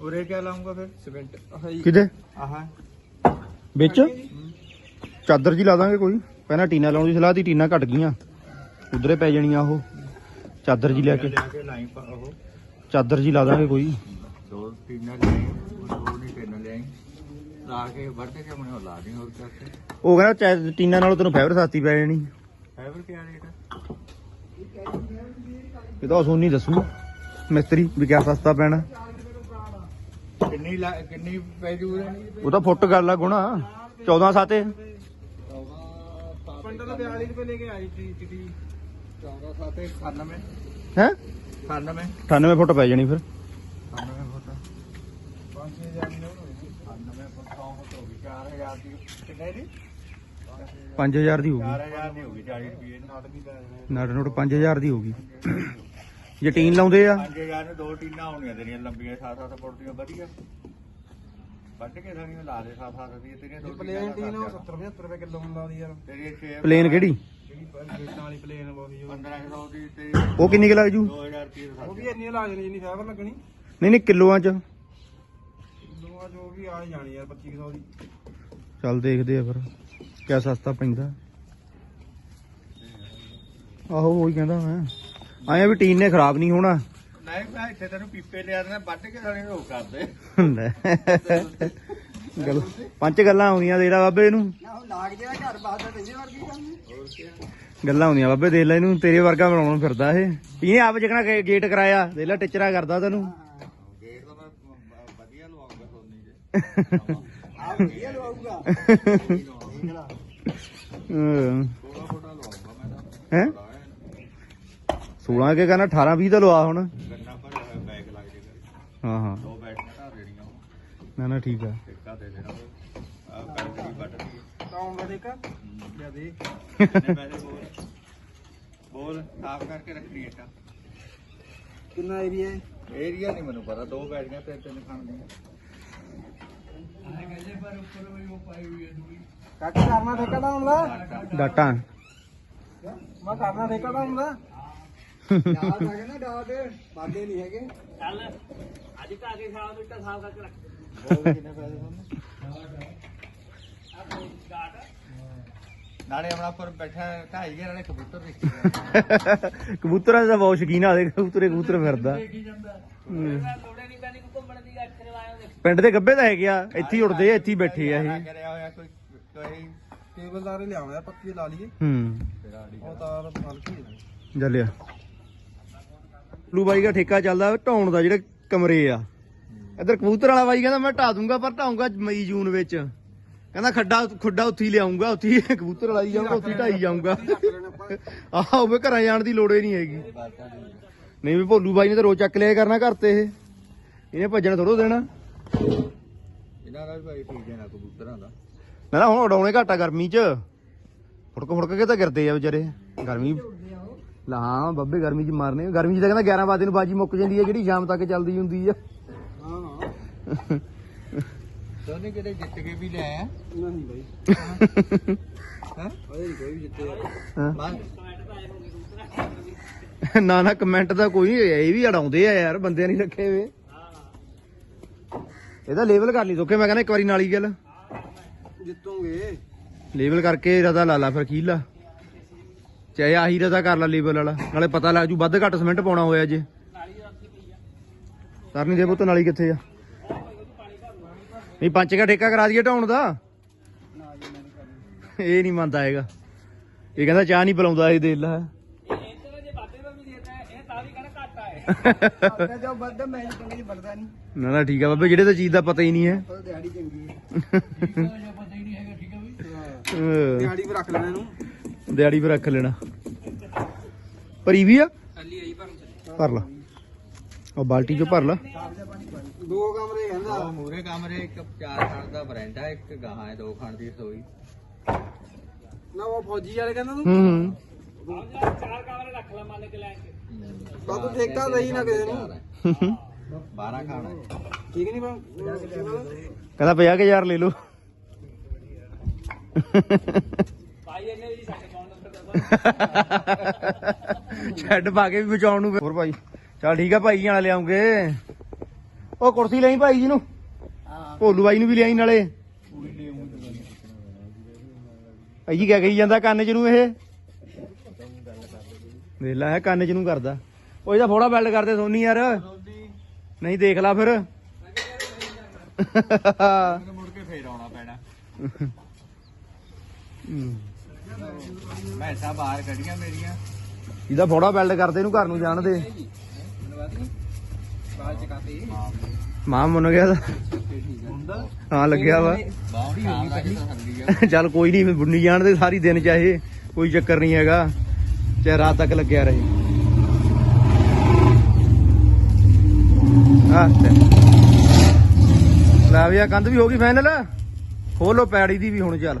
ਉਰੇ ਕਿਆ ਲਾਉਂਗਾ ਫਿਰ? ਸਿਮੈਂਟ। ਕਿਤੇ ਆਹਾਂ। ਵਿੱਚ? ਚਾਦਰ ਜੀ ਲਾ ਦਾਂਗੇ ਕੋਈ। ਪਹਿਲਾਂ ਟੀਨਾ ਲਾਉਣ ਦੀ ਸਲਾਹ ਤੀ ਟੀਨਾ ਘਟ ਗਈਆਂ। ਉਧਰੇ ਪੈ ਜਾਣੀਆਂ ਉਹ। ਚਾਦਰ ਜੀ ਲੈ ਕੇ। ਲਿਆ ਕੇ ਲਾਈਨ ਪਾ ਉਹ। ਚਾਦਰ ਜੀ ਲਾ ਦਾਂਗੇ ਕੋਈ। ਦੋ ਟੀਨਾਂ ਲਿਆਈ ਦੋ ਨਹੀਂ ਟੀਨਾਂ ਲਿਆਈ। ਲਾ ਕੇ ਵੱਢ ਕੇ ਮਨੇ ਲਾ ਦੀ ਹੋਰ ਕਰਕੇ ਉਹ ਕਹਿੰਦਾ ਚਾ- ਟੀਨਾ ਨਾਲੋਂ ਤੈਨੂੰ ਫਾਈਬਰ ਸਸਤੀ ਪੈ ਜਾਣੀ। ਫਾਈਬਰ ਕਿਆ ਰੇਟ ਇਹ ਤਾਂ ਸੋਨੀ ਦੱਸੂ। ਮਿਸਤਰੀ ਵੀ ਕਿਆ ਸਸਤਾ ਪੈਣਾ। ਕਿੰਨੀ ਲਾ- ਕਿੰਨੀ ਪੈ ਜੂ ਉਹ ਤਾਂ ਫੁੱਟ ਗੱਲ ਆ ਗੁਣਾ। 14 ਸਾਤੇ ਪੰਡਲ 42 ਰੁਪਏ ਲੈ ਕੇ ਆਈ ਸੀ ਚਿੱਟੀ 14 ਸਾਤੇ 98 ਹੈ? 98 98 ਫੁੱਟ ਪੈ ਜਾਣੀ ਫਿਰ। 98 ਫੁੱਟ। 5000 ਦੀ ਹੋਣੀ। 98 ਫੁੱਟ 100 ਫੁੱਟ ਹੋ ਗਈ 4000 ਦੀ। ਕਿੰਨੇ ਦੀ? 5000 ਦੀ ਹੋਊਗੀ 4000 ਦੀ ਹੋ ਗਈ 40 ਰੁਪਏ। ਨਾਟ ਵੀ ਲੈ ਜਾਣੇ। ਨਟ ਨੋਟ 5000 ਦੀ ਹੋਊਗੀ ਜੇ ਟੀਨ ਲਾਉਂਦੇ ਆ? 5000 ਨੂੰ ਦੋ ਟੀਨਾਂ ਹੋਣੀਆਂ ਤੇਰੀਆਂ ਲੰਬੀਆਂ 7-7 ਫੁੱਟ ਦੀਆਂ ਵਧੀਆ। ਵੱਢ ਕੇ ਥਾਣੀਆਂ ਲਾ ਦੇ 7-7 ਦੀਆਂ ਤੇਰੀਆਂ ਦੋ ਪਲੇਨ ਟੀਨ 70 75 ਰੁਪਏ ਕਿਲੋ ਹੁੰਦਾ ਦੀ ਯਾਰ। ਤੇਰੀ 6 ਪਲੇਨ ਕਿਹੜੀ? ਗੇਟਾਂ ਵਾਲੀ ਪਲੇਨ ਉਹੀ। 1500 ਦੀ ਤੇ ਉਹ ਕਿੰਨੀ ਕੁ ਲੱਗ ਜੂ? 2000 ਰੁਪਏ ਉਹ ਵੀ ਇੰਨੀ ਲਾ ਜਾਣੀ ਜਿੰਨੀ ਫਾਈਬਰ ਲੱਗਣੀ। ਨਹੀਂ ਨਹੀਂ ਕਿਲੋਆਂ ਚ। ਦੋਆ ਜੋ ਵੀ ਆ ਹੀ ਜਾਣੀ ਯਾਰ 2500 ਦੀ। ਚੱਲ ਦੇਖਦੇ ਆ ਫਿਰ ਕਿਆ ਸਸਤਾ ਪੈਂਦਾ। ਆਹੋ ਉਹੀ ਕਹਿੰਦਾ ਮੈਂ। ਆਇਆ ਵੀ ਟੀਨ ਨੇ ਖਰਾਬ ਨਹੀਂ ਹੋਣਾ। ਨਹੀਂ ਮੈਂ ਇੱਥੇ ਤੈਨੂੰ ਪੀਪੇ ਲਿਆ ਦੇਣਾ ਵੱਢ ਕੇ ਕਰਦੇ। ਗੱਲ ਪੰਜ ਗੱਲਾਂ ਆਉਂਦੀਆਂ ਬਾਬੇ ਇਹਨੂੰ। ਨਾ ਉਹ ਲਾਗ ਜਿਹੜਾ ਘਰ ਬਾਹਰ ਤੇਰੇ ਵਰਗੀ ਗੱਲ ਨੀ। ਹੋਰ ਕੀ ਗੱਲਾਂ ਆਉਂਦੀਆਂ ਬਾਬੇ ਦੇਖ ਲੈ ਇਹਨੂੰ ਤੇਰੇ ਵਰਗਾ ਬਣਾਉਣ ਨੂੰ ਫਿਰਦਾ ਇਹ। ਇਹਨੇ ਆਪ ਜਿਕਣਾ ਗੇ- ਗੇਟ ਕਰਾਇਆ ਦੇਖ ਲੈ ਟਿਚਰਾ ਕਰਦਾ ਤੈਨੂੰ। ਗੇਟ ਤਾਂ ਮੈਂ ਵਧੀਆ ਲਵਾਉਂਗਾ ਸੋਨੀ ਦੇ। ਆਹ ਵਧੀਆ ਲਵਾਊਗਾ। ਹਮ, 16 ਫੁੱਟਾ ਲਵਾਉਂਗਾ ਮੈਂ ਹੈਂ? 16 ਕੇ ਕਹਿੰਦਾ 18 20 ਦਾ ਲਵਾ ਹੁਣ। ਗੰਨਾ ਭਰਿਆ ਹੋਇਆ ਬੈਗ ਲੱਗ ਜੇਗਾ ਹਾਂ ਹਾਂ। ਦੋ ਬੈਟਰੀਆਂ ਧਰ ਦੇਣੀਆਂ ਉਹ ਨਾ ਨਾ ਠੀਕ ਆ। ਟਿੱਕਾ ਦੇ ਦੇਣਾ। ਆ ਬੈਟਰੀ ਵੱਢ ਲਈ ਕਾਉਂਗਾ ਦੇਖਾ ਲਿਆ ਦੇ। ਕਿੰਨੇ ਪੈਸੇ ਬੋਲ? ਬੋਲ ਸਾਫ਼ ਕਰਕੇ ਰੱਖਣੀ ਇੱਟਾ। ਕਿੰਨਾ ਏਰੀਆ ਹੈ? ਏਰੀਆ ਨਹੀਂ ਮੈਨੂੰ ਪਤਾ ਦੋ ਬੈਟਰੀਆਂ ਤੇ ਤਿੰਨ ਖਾਣ ਦੀਆਂ। ਕਾਕਾ ਕਰਨਾ ਠੇਕਾ ਦਾ ਹੁੰਦਾ ਡਾਟਾ। ਮੈਂ ਕਰਨਾ ਠੇਕਾ ਦਾ ਹੁੰਦਾ ਡਾਟ ਹੈਗੇ ਨਾ ਡਾਟ ਬਾਦੇ ਨਹੀਂ ਹੈਗੇ। ਬੋਲ ਕਿੰਨੇ ਪੈਸੇ ਤੁਹਾਨੂੰ? ਨਾਲੇ ਆਪਣਾ ਪਰ ਬੈਠਾ ਢਾਈ ਗਿਆ ਨਾਲੇ ਕਬੂਤਰ ਦੇਖੀ ਕਬੂਤਰਾਂ ਦਾ ਬਹੁਤ ਸ਼ਕੀਨ ਆ ਦੇ ਕਬੂਤਰੇ ਕਬੂਤਰ ਫਿਰਦਾ। ਪਿੰਡ ਦੇ ਗੱਬੇ ਤਾਂ ਹੈਗੇ ਆ ਇੱਥੇ ਹੀ ਉੜਦੇ ਆ ਇੱਥੇ ਹੀ ਬੈਠੇ ਆ ਇਹ। ਕਰਿਆ ਹੋਇਆ ਕੋਈ ਕੋਈ ਕੇਬਲਦਾਰੇ ਲਿਆਉਂਦਾ ਪੱਕੀ ਲਾ ਲਈਏ। ਹੂੰ। ਉਹ ਤਾਰ ਹਲਕੀ ਜਲਿਆ ਲੂ ਬਾਈ ਦਾ ਠੇਕਾ ਚੱਲਦਾ ਢਾਉਣ ਦਾ ਜਿਹੜੇ ਕਮਰੇ ਆ। ਇੱਧਰ ਕਬੂਤਰ ਵਾਲਾ ਬਾਈ ਕਹਿੰਦਾ ਮੈਂ ਢਾ ਦੂੰਗਾ ਪਰ ਢਾਉਂਗਾ ਮਈ ਜੂਨ ਵਿੱਚ। ਕਹਿੰਦਾ ਖੱਡਾ ਖੁੱਡਾ ਉੱਥੇ ਹੀ ਲਿਆਉਂਗਾ ਉੱਥੇ ਹੀ ਕਬੂਤਰ ਲਾਈ ਜਾਊਂਗਾ ਉੱਥੇ ਹੀ ਢਾਈ ਜਾਊਂਗਾ। ਆਹ ਉਹ ਘਰਾਂ ਜਾਣ ਦੀ ਲੋੜ ਹੀ ਨਹੀਂ ਹੈਗੀ। ਨਹੀਂ ਵੀ ਭੋਲੂ ਬਾਈ ਨੇ ਤਾਂ ਰੋਜ਼ ਚੱਕ ਲਿਆ ਕਰਨਾ ਘਰ ਤੇ ਇਹ। ਇਹਨੇ ਭੱਜਣ ਥੋੜੋ ਦੇਣਾ ਇਹਨਾਂ ਦਾ ਵੀ ਭਾਈ ਠੀਕ ਹੈ ਨਾ ਕਬੂਤਰਾਂ ਦਾ। ਨਾ ਨਾ ਹੁਣ ਉਡਾਉਣੇ ਘਾਟਾ ਗਰਮੀ 'ਚ। ਫੁੜਕ ਫੁੜਕ ਕੇ ਤਾਂ ਗਿਰਦੇ ਆ ਵਿਚਾਰੇ। ਗਰਮੀ ਲਾ ਹਾਂ ਬੱਬੇ ਗਰਮੀ 'ਚ ਮਾਰਨੇ ਗਰਮੀ 'ਚ ਤਾਂ ਕਹਿੰਦਾ 11 ਵਜੇ ਨੂੰ ਬਾਜੀ ਮੁੱਕ ਜਾਂਦੀ ਹੈ ਜਿਹੜੀ ਸ਼ਾਮ ਤੱਕ ਚੱਲਦੀ ਹੁੰਦੀ ਆ। ਹਾਂ ਹਾਂ ਦੋਨੇ ਕਿਤੇ ਜਿੱਤ ਕੇ ਵੀ ਲੈ ਆਇਆ ਨਹੀਂ ਬਾਈ। ਹਾਂ? ਉਹਦੇ ਨੀ ਕੋਈ ਵੀ ਜਿੱਤੇ ਨਾ ਨਾ ਕਮੈਂਟ ਤਾਂ ਕੋਈ ਨਹੀਂ ਇਹ ਵੀ ਅੜਾਉਂਦੇ ਆ ਯਾਰ ਬੰਦੇ ਨਹੀਂ ਰੱਖੇ ਵੇ ਇਹਦਾ ਲੇਬਲ ਕਰ ਲਈ ਤੋਕੇ ਮੈਂ ਕਹਿੰਦਾ ਇੱਕ ਵਾਰੀ ਨਾਲੀ ਗੱਲ ਜਿੱਤੂਗੇ। ਲੇਬਲ ਕਰਕੇ ਰਦਾ ਲਾ ਲਾ ਫਿਰ ਕੀਲਾ ਚਾਹੇ ਆਹੀ ਰਦਾ ਕਰ ਲਾ ਲੇਬਲ ਵਾਲਾ ਨਾਲੇ ਪਤਾ ਲੱਗ ਜੂ ਵੱਧ ਘੱਟ ਸਿਮੈਂਟ ਪਾਉਣਾ ਹੋਇਆ ਜੇ ਕਰਨੀ ਦੇ ਪੁੱਤ ਨਾਲੀ ਕਿੱਥੇ ਆ? ਨਹੀਂ ਪੰਜ ਕਾ ਠੇਕਾ ਕਰਾ ਦਈਏ ਢਾਉਣ ਦਾ। ਇਹ ਨਹੀਂ ਮੰਨਦਾ ਹੈਗਾ। ਇਹ ਕਹਿੰਦਾ ਚਾਹ ਨਹੀਂ ਪਿਲਾਉਂਦਾ ਇਹ ਦੇ ਲਾ। ਨਾ ਨਾ ਠੀਕ ਆ ਬਾਬੇ ਜਿਹੜੇ ਤਾਂ ਚੀਜ਼ ਦਾ ਪਤਾ ਹੀ ਨਹੀਂ ਹੈ। ਦਿਹਾੜੀ ਚੰਗੀ ਹੈ। ਦਿਹਾੜੀ ਵੀ ਰੱਖ ਲੈਣਾ ਇਹਨੂੰ। ਦਿਹਾੜੀ 'ਤੇ ਰੱਖ ਲੈਣਾ। ਭਰੀ ਵੀ ਆ? ਭਰ ਲਾ। ਉਹ ਬਾਲਟੀ 'ਚੋਂ ਭਰ ਲਾ। ਦੋ ਕਮਰੇ ਕਹਿੰਦਾ ਉਹ ਮੂਰੇ ਕਮਰੇ ਇੱਕ ਚਾਰ ਖਾਣ ਦਾ ਬਰੈਂਡਾ ਇੱਕ ਗਾਂ ਹੈ ਦੋ ਖਾਣ ਦੀ ਰਸੋਈ। ਨਾ ਉਹ ਫੌਜੀ ਵਾਲੇ ਕਹਿੰਦਾ ਤੂੰ ਹੂੰ ਹੂੰ। ਬਾ ਤੂੰ ਠੇਕਾ ਦੇਈ ਨਾ ਕਿਸੇ ਨੂੰ। 12 ਖਾਣਾ ਠੀਕ ਨਹੀਂ ਬਾ ਕਹਿੰਦਾ 50000 ਲੈ ਲਓ। ਛੱਡ ਪਾ ਕੇ ਵੀ ਬਚਾਉਣ ਨੂੰ ਹੋਰ ਭਾਈ ਚਲ ਠੀਕ ਆ ਭਾਈ ਵਾਲਾ ਲਿਆਉਂਗੇ ਉਹ ਕੁਰਸੀ ਲਈ ਭਾਈ ਜੀ ਨੂੰ? ਭੋਲੂ ਬਾਈ ਨੂੰ ਵੀ ਲਿਆਈ ਨਾਲੇ। ਭਾਈ ਜੀ ਕਹੀ ਜਾਂਦਾ ਕੰਨ ਚ ਨੂੰ ਇਹ? ਦੇਖ ਲੈ ਇਹ ਕੰਨ ਚ ਨੂੰ ਕਰਦਾ। ਉਹ ਇਹਦਾ ਫੋੜਾ ਬੈਲਟ ਕਰਦੇ ਸੋਨੀ ਯਾਰ। ਨਹੀਂ ਦੇਖ ਲਾ ਫਿਰ। ਮੁੜ ਕੇ ਫੇਰ ਆਉਣਾ ਪੈਣਾ। ਹੂੰ। ਮੈਸਾਂ ਬਾਹਰ ਕੱਢੀਆਂ ਮੇਰੀਆਂ। ਇਹਦਾ ਫੋੜਾ ਬੈਲਟ ਕਰਦੇ ਇਹਨੂੰ ਘਰ ਨੂੰ ਜਾਣ ਦੇ। ਮਾਂ ਮੁੰਨ ਗਿਆ ਦਾ ਹਾਂ ਲੱਗਿਆ ਵਾ। ਹੋ ਚੱਲ ਕੋਈ ਨਹੀਂ ਬੁੰਨੀ ਜਾਣ ਦੇ ਸਾਰੀ ਦਿਨ ਚਾਹੇ ਕੋਈ ਚੱਕਰ ਨਹੀਂ ਹੈਗਾ। ਚਾਹੇ ਰਾਤ ਤੱਕ ਲੱਗਿਆ ਰਹੇ। ਆ ਲੈ ਵੀ ਆ ਕੰਧ ਵੀ ਹੋ ਗਈ ਫਾਈਨਲ ਖੋਲੋ ਪੈੜੀ ਦੀ ਵੀ ਹੁਣ ਚੱਲ।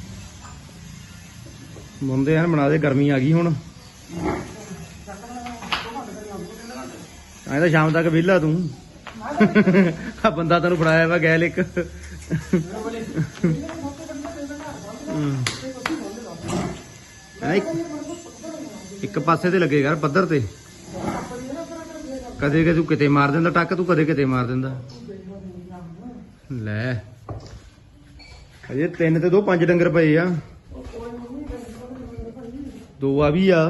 ਮੁੰਡੇ ਹਨ, ਬਣਾ ਦੇ, ਗਰਮੀ ਆ ਗਈ ਹੁਣ। ਐਂ ਤਾਂ ਸ਼ਾਮ ਤੱਕ ਵਿਹਲਾ ਤੂੰ। ਆ ਬੰਦਾ ਤੈਨੂੰ ਫੜਾਇਆ ਵਾ ਗੈਲ ਇੱਕ ਇੱਕ- ਇੱਕ ਪਾਸੇ ਤੇ ਲੱਗੇ ਯਾਰ ਪੱਧਰ ਤੇ। ਕਦੇ ਕਿ ਤੂੰ ਕਿਤੇ ਮਾਰ ਦਿੰਦਾ, ਟੱਕ ਤੂੰ ਕਦੇ ਕਿਤੇ ਮਾਰ ਦਿੰਦਾ। ਲੈ। ਅਜੇ ਤਿੰਨ ਤੇ ਦੋ, ਪੰਜ ਡੰਗਰ ਪਏ ਆ। ਦੋ ਆ ਵੀ ਆ।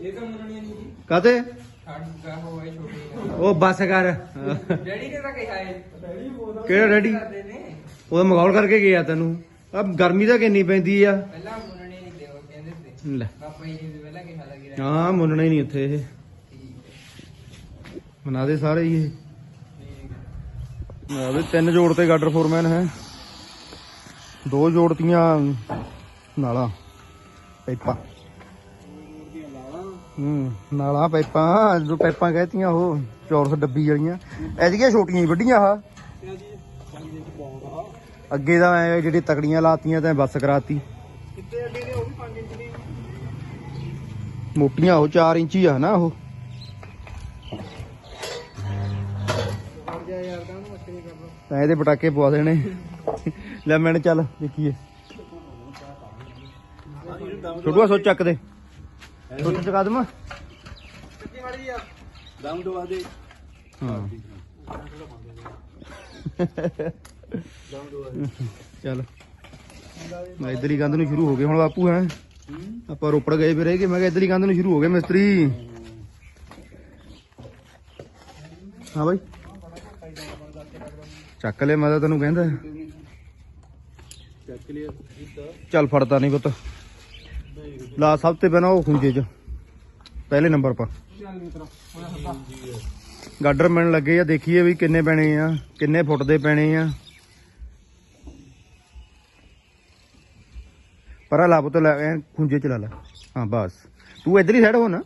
ਇਹ ਤਾਂ ਮੁੰਨਣੀ ਨਹੀਂ ਜੀ। ਕਾਤੇ ਸਾਡਾ ਹੋਏ ਛੋਟੇ ਉਹ ਬੱਸ ਕਰ। ਡੈਡੀ ਨੇ ਤਾਂ ਕਿਹਾ ਏ ਕਿਹੜਾ ਡੈਡੀ? ਉਹ ਮਗੌਲ ਕਰਕੇ ਗਿਆ ਤੈਨੂੰ। ਆ ਗਰਮੀ ਤਾਂ ਕਿੰਨੀ ਪੈਂਦੀ ਆ। ਪਹਿਲਾਂ ਮੁੰਨਣੀ ਨਹੀਂ ਦੇਵ ਕਹਿੰਦੇ ਤੇ ਲੈ। ਪਾਪਾ ਜੀ ਨੇ ਪਹਿਲਾਂ ਕਿਹਾ ਲੱਗੀ ਹਾਂ ਮੁੰਨਣਾ ਹੀ ਨਹੀਂ ਉੱਥੇ ਇਹ। ਬਣਾ ਦੇ ਸਾਰੇ ਹੀ ਇਹ। ਆਵੇ ਤਿੰਨ ਜੋੜ ਤੇ ਗਾਡਰ ਫੋਰਮੈਨ ਹੈ। ਦੋ ਜੋੜਤੀਆਂ ਨਾਲਾਂ। ਪਾਈਪਾਂ ਹੂੰ, ਨਾਲਾਂ ਪਾਈਪਾਂ, ਜੋ ਪਾਈਪਾਂ ਕਹਤੀਆਂ ਉਹ ਚੌਰਸ ਡੱਬੀ ਵਾਲੀਆਂ। ਐਦੀਆਂ ਛੋਟੀਆਂ ਹੀ ਵੱਡੀਆਂ ਆ ਅੱਗੇ ਦਾ ਐ ਜਿਹੜੀ ਤਕੜੀਆਂ ਲਾਤੀਆਂ ਤਾਂ ਬੱਸ ਕਰਾਤੀ। ਕਿੱਤੇ ਅੱਗੇ ਨੇ ਉਹ ਵੀ 5 ਇੰਚ ਦੀ ਮੋਟੀਆਂ ਉਹ 4 ਇੰਚੀ ਆ ਨਾ ਉਹ। ਤਾਂ ਇਹਦੇ ਪਟਾਕੇ ਪਵਾ ਦੇਣੇ। ਲੈ ਮੈਨ ਚੱਲ, ਦੇਖੀਏ। ਛੋਟੂਆ, ਸੋਚ ਚੱਕ ਦੇ। ਸੋਚ ਚਕਾ ਦਮਾ ਕਿੱਥੇ ਮਾੜੀ ਆ। ਦਮ ਦਵਾ ਦੇ ਹਾਂ। ਚੱਲ। ਮੈਂ ਇਧਰ ਹੀ ਕੰਧ ਨੂੰ ਸ਼ੁਰੂ ਹੋ ਗਏ ਹੁਣ ਬਾਪੂ ਹੈ। ਆਪਾਂ ਰੋਪੜ ਗਏ ਫਿਰ ਰਹਿ ਗਏ ਮੈਂ ਕਿਹਾ ਇਧਰ ਹੀ ਕੰਧ ਨੂੰ ਸ਼ੁਰੂ ਹੋ ਗਏ ਮਿਸਤਰੀ। ਹਾਂ ਬਾਈ। ਚੱਕ ਲੈ ਮੈਂ ਤਾਂ ਤੈਨੂੰ ਕਹਿੰਦਾ। ਚੱਕ ਲਿਆ। ਚੱਲ ਫੜਦਾ ਨਹੀਂ ਪੁੱਤ। ਲਾ ਸਭ ਤੇ ਪਹਿਲਾਂ ਉਹ ਖੁੰਝੇ ਚ। ਪਹਿਲੇ ਨੰਬਰ ਪਰ ਗਾਡਰ ਮਿਲਣ ਲੱਗੇ ਆ, ਦੇਖੀਏ ਵੀ ਕਿੰਨੇ ਪੈਣੇ ਆ, ਕਿੰਨੇ ਫੁੱਟ ਦੇ ਪੈਣੇ ਆ। ਪਰ ਲਾ ਪੁੱਤ, ਲੈ ਖੁੰਝੇ ਚ ਲਾ ਲੈ। ਹਾਂ, ਬਸ। ਤੂੰ ਇੱਧਰ ਹੀ ਸਾਈਡ ਹੋ ਨਾ।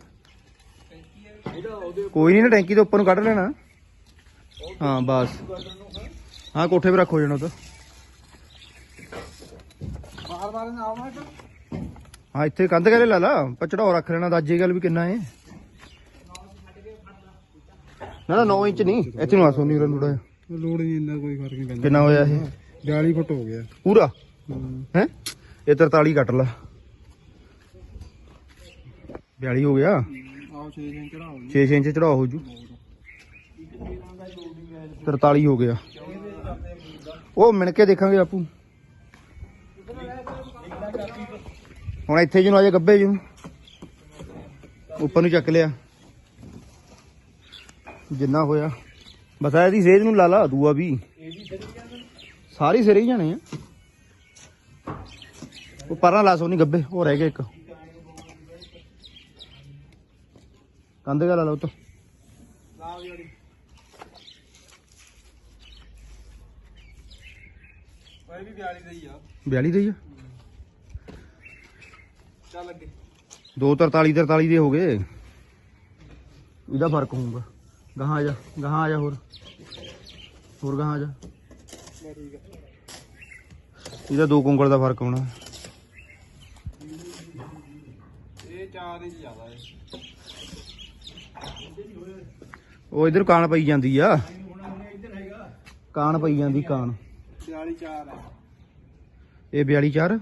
ਕੋਈ ਨਹੀਂ ਨਾ ਟੈਂਕੀ ਤੋਂ ਉੱਪਰ ਨੂੰ ਕੱਢ ਲੈਣਾ। ਹਾਂ, ਬਸ। ਹਾਂ, ਕੋਠੇ 'ਤੇ ਰੱਖੋ ਜਾਣਾ ਉਹ ਤਾਂ। ਬਾਹਰ ਬਾਹਰ ਨਾ ਆਉਣਾ ਹਾਂ ਇੱਥੇ ਕੰਧ ਕਰੇ ਲਾ ਲਾ ਪਰ ਚੜਾਓ ਰੱਖ ਲੈਣਾ ਦਾਜੇ ਗੱਲ ਵੀ ਕਿੰਨਾ ਏ। ਨਾ ਨਾ 9 ਇੰਚ ਨਹੀਂ ਇੱਥੇ ਨੂੰ ਆ ਸੋਨੀ ਰਨ ਥੋੜਾ ਲੋੜ ਨਹੀਂ ਇੰਨਾ ਕੋਈ ਫ਼ਰਕ ਨਹੀਂ ਪੈਂਦਾ। ਕਿੰਨਾ ਹੋਇਆ ਇਹ? 42 ਫੁੱਟ ਹੋ ਗਿਆ। ਪੂਰਾ? ਹੈ। ਇਹ 43 ਕੱਟ ਲਾ। 42 ਹੋ ਗਿਆ। ਆਓ 6 ਇੰਚ ਚੜਾਓ। 6 ਇੰਚ ਚੜਾ ਹੋ ਜੂ। 43 ਹੋ ਗਿਆ। ਉਹ ਮਿਣ ਕੇ ਦੇਖਾਂਗੇ ਆਪੂ। ਹੁਣ ਇੱਥੇ ਜਿਹਨੂੰ ਆਜੇ ਗੱਬੇ ਜਿਹਨੂੰ ਉੱਪਰ ਨੂੰ ਚੱਕ ਲਿਆ। ਜਿੰਨਾ ਹੋਇਆ। ਬਸ ਆ ਇਹਦੀ ਸੇਜ ਨੂੰ ਲਾ ਲਾ ਦੂਆ ਵੀ। ਸਾਰੀ ਸਿਰੇ ਹੀ ਜਾਣੇ ਆ। ਉਹ ਪਰਾਂ ਲਾ ਸੋਨੀ ਗੱਬੇ ਉਹ ਰਹਿ ਗਿਆ ਇੱਕ। ਕੰਧ ਗਾ ਲਾ ਲਾ ਉਹ ਤੋਂ ਭਾਈ ਵੀ 42 ਦਾ ਹੀ ਆ। 42 ਦੇ ਹੀ ਆ? ਚੱਲ ਅੱਗੇ। 243 43 ਦੇ ਹੋ ਗਏ। ਇਹਦਾ ਫ਼ਰਕ ਹੋਊਗਾ। ਗਾਹਾਂ ਆ ਜਾ ਗਾਹਾਂ ਆ ਜਾ ਹੋਰ। ਹੋਰ ਗਾਹਾਂ ਆ ਜਾ। ਠੀਕ ਆ। ਇਹਦਾ ਦੋ ਕੁੰਗਲ ਦਾ ਫ਼ਰਕ ਹੋਣਾ। ਇਹ 4 ਇੰਚ ਜ਼ਿਆਦਾ ਹੈ। ਉਹ ਇਧਰ ਕਾਣ ਪਈ ਜਾਂਦੀ ਆ। ਕਾਣ ਪਈ ਜਾਂਦੀ ਕਾਣ। 42 4 ਹੈ। ਇਹ 42 4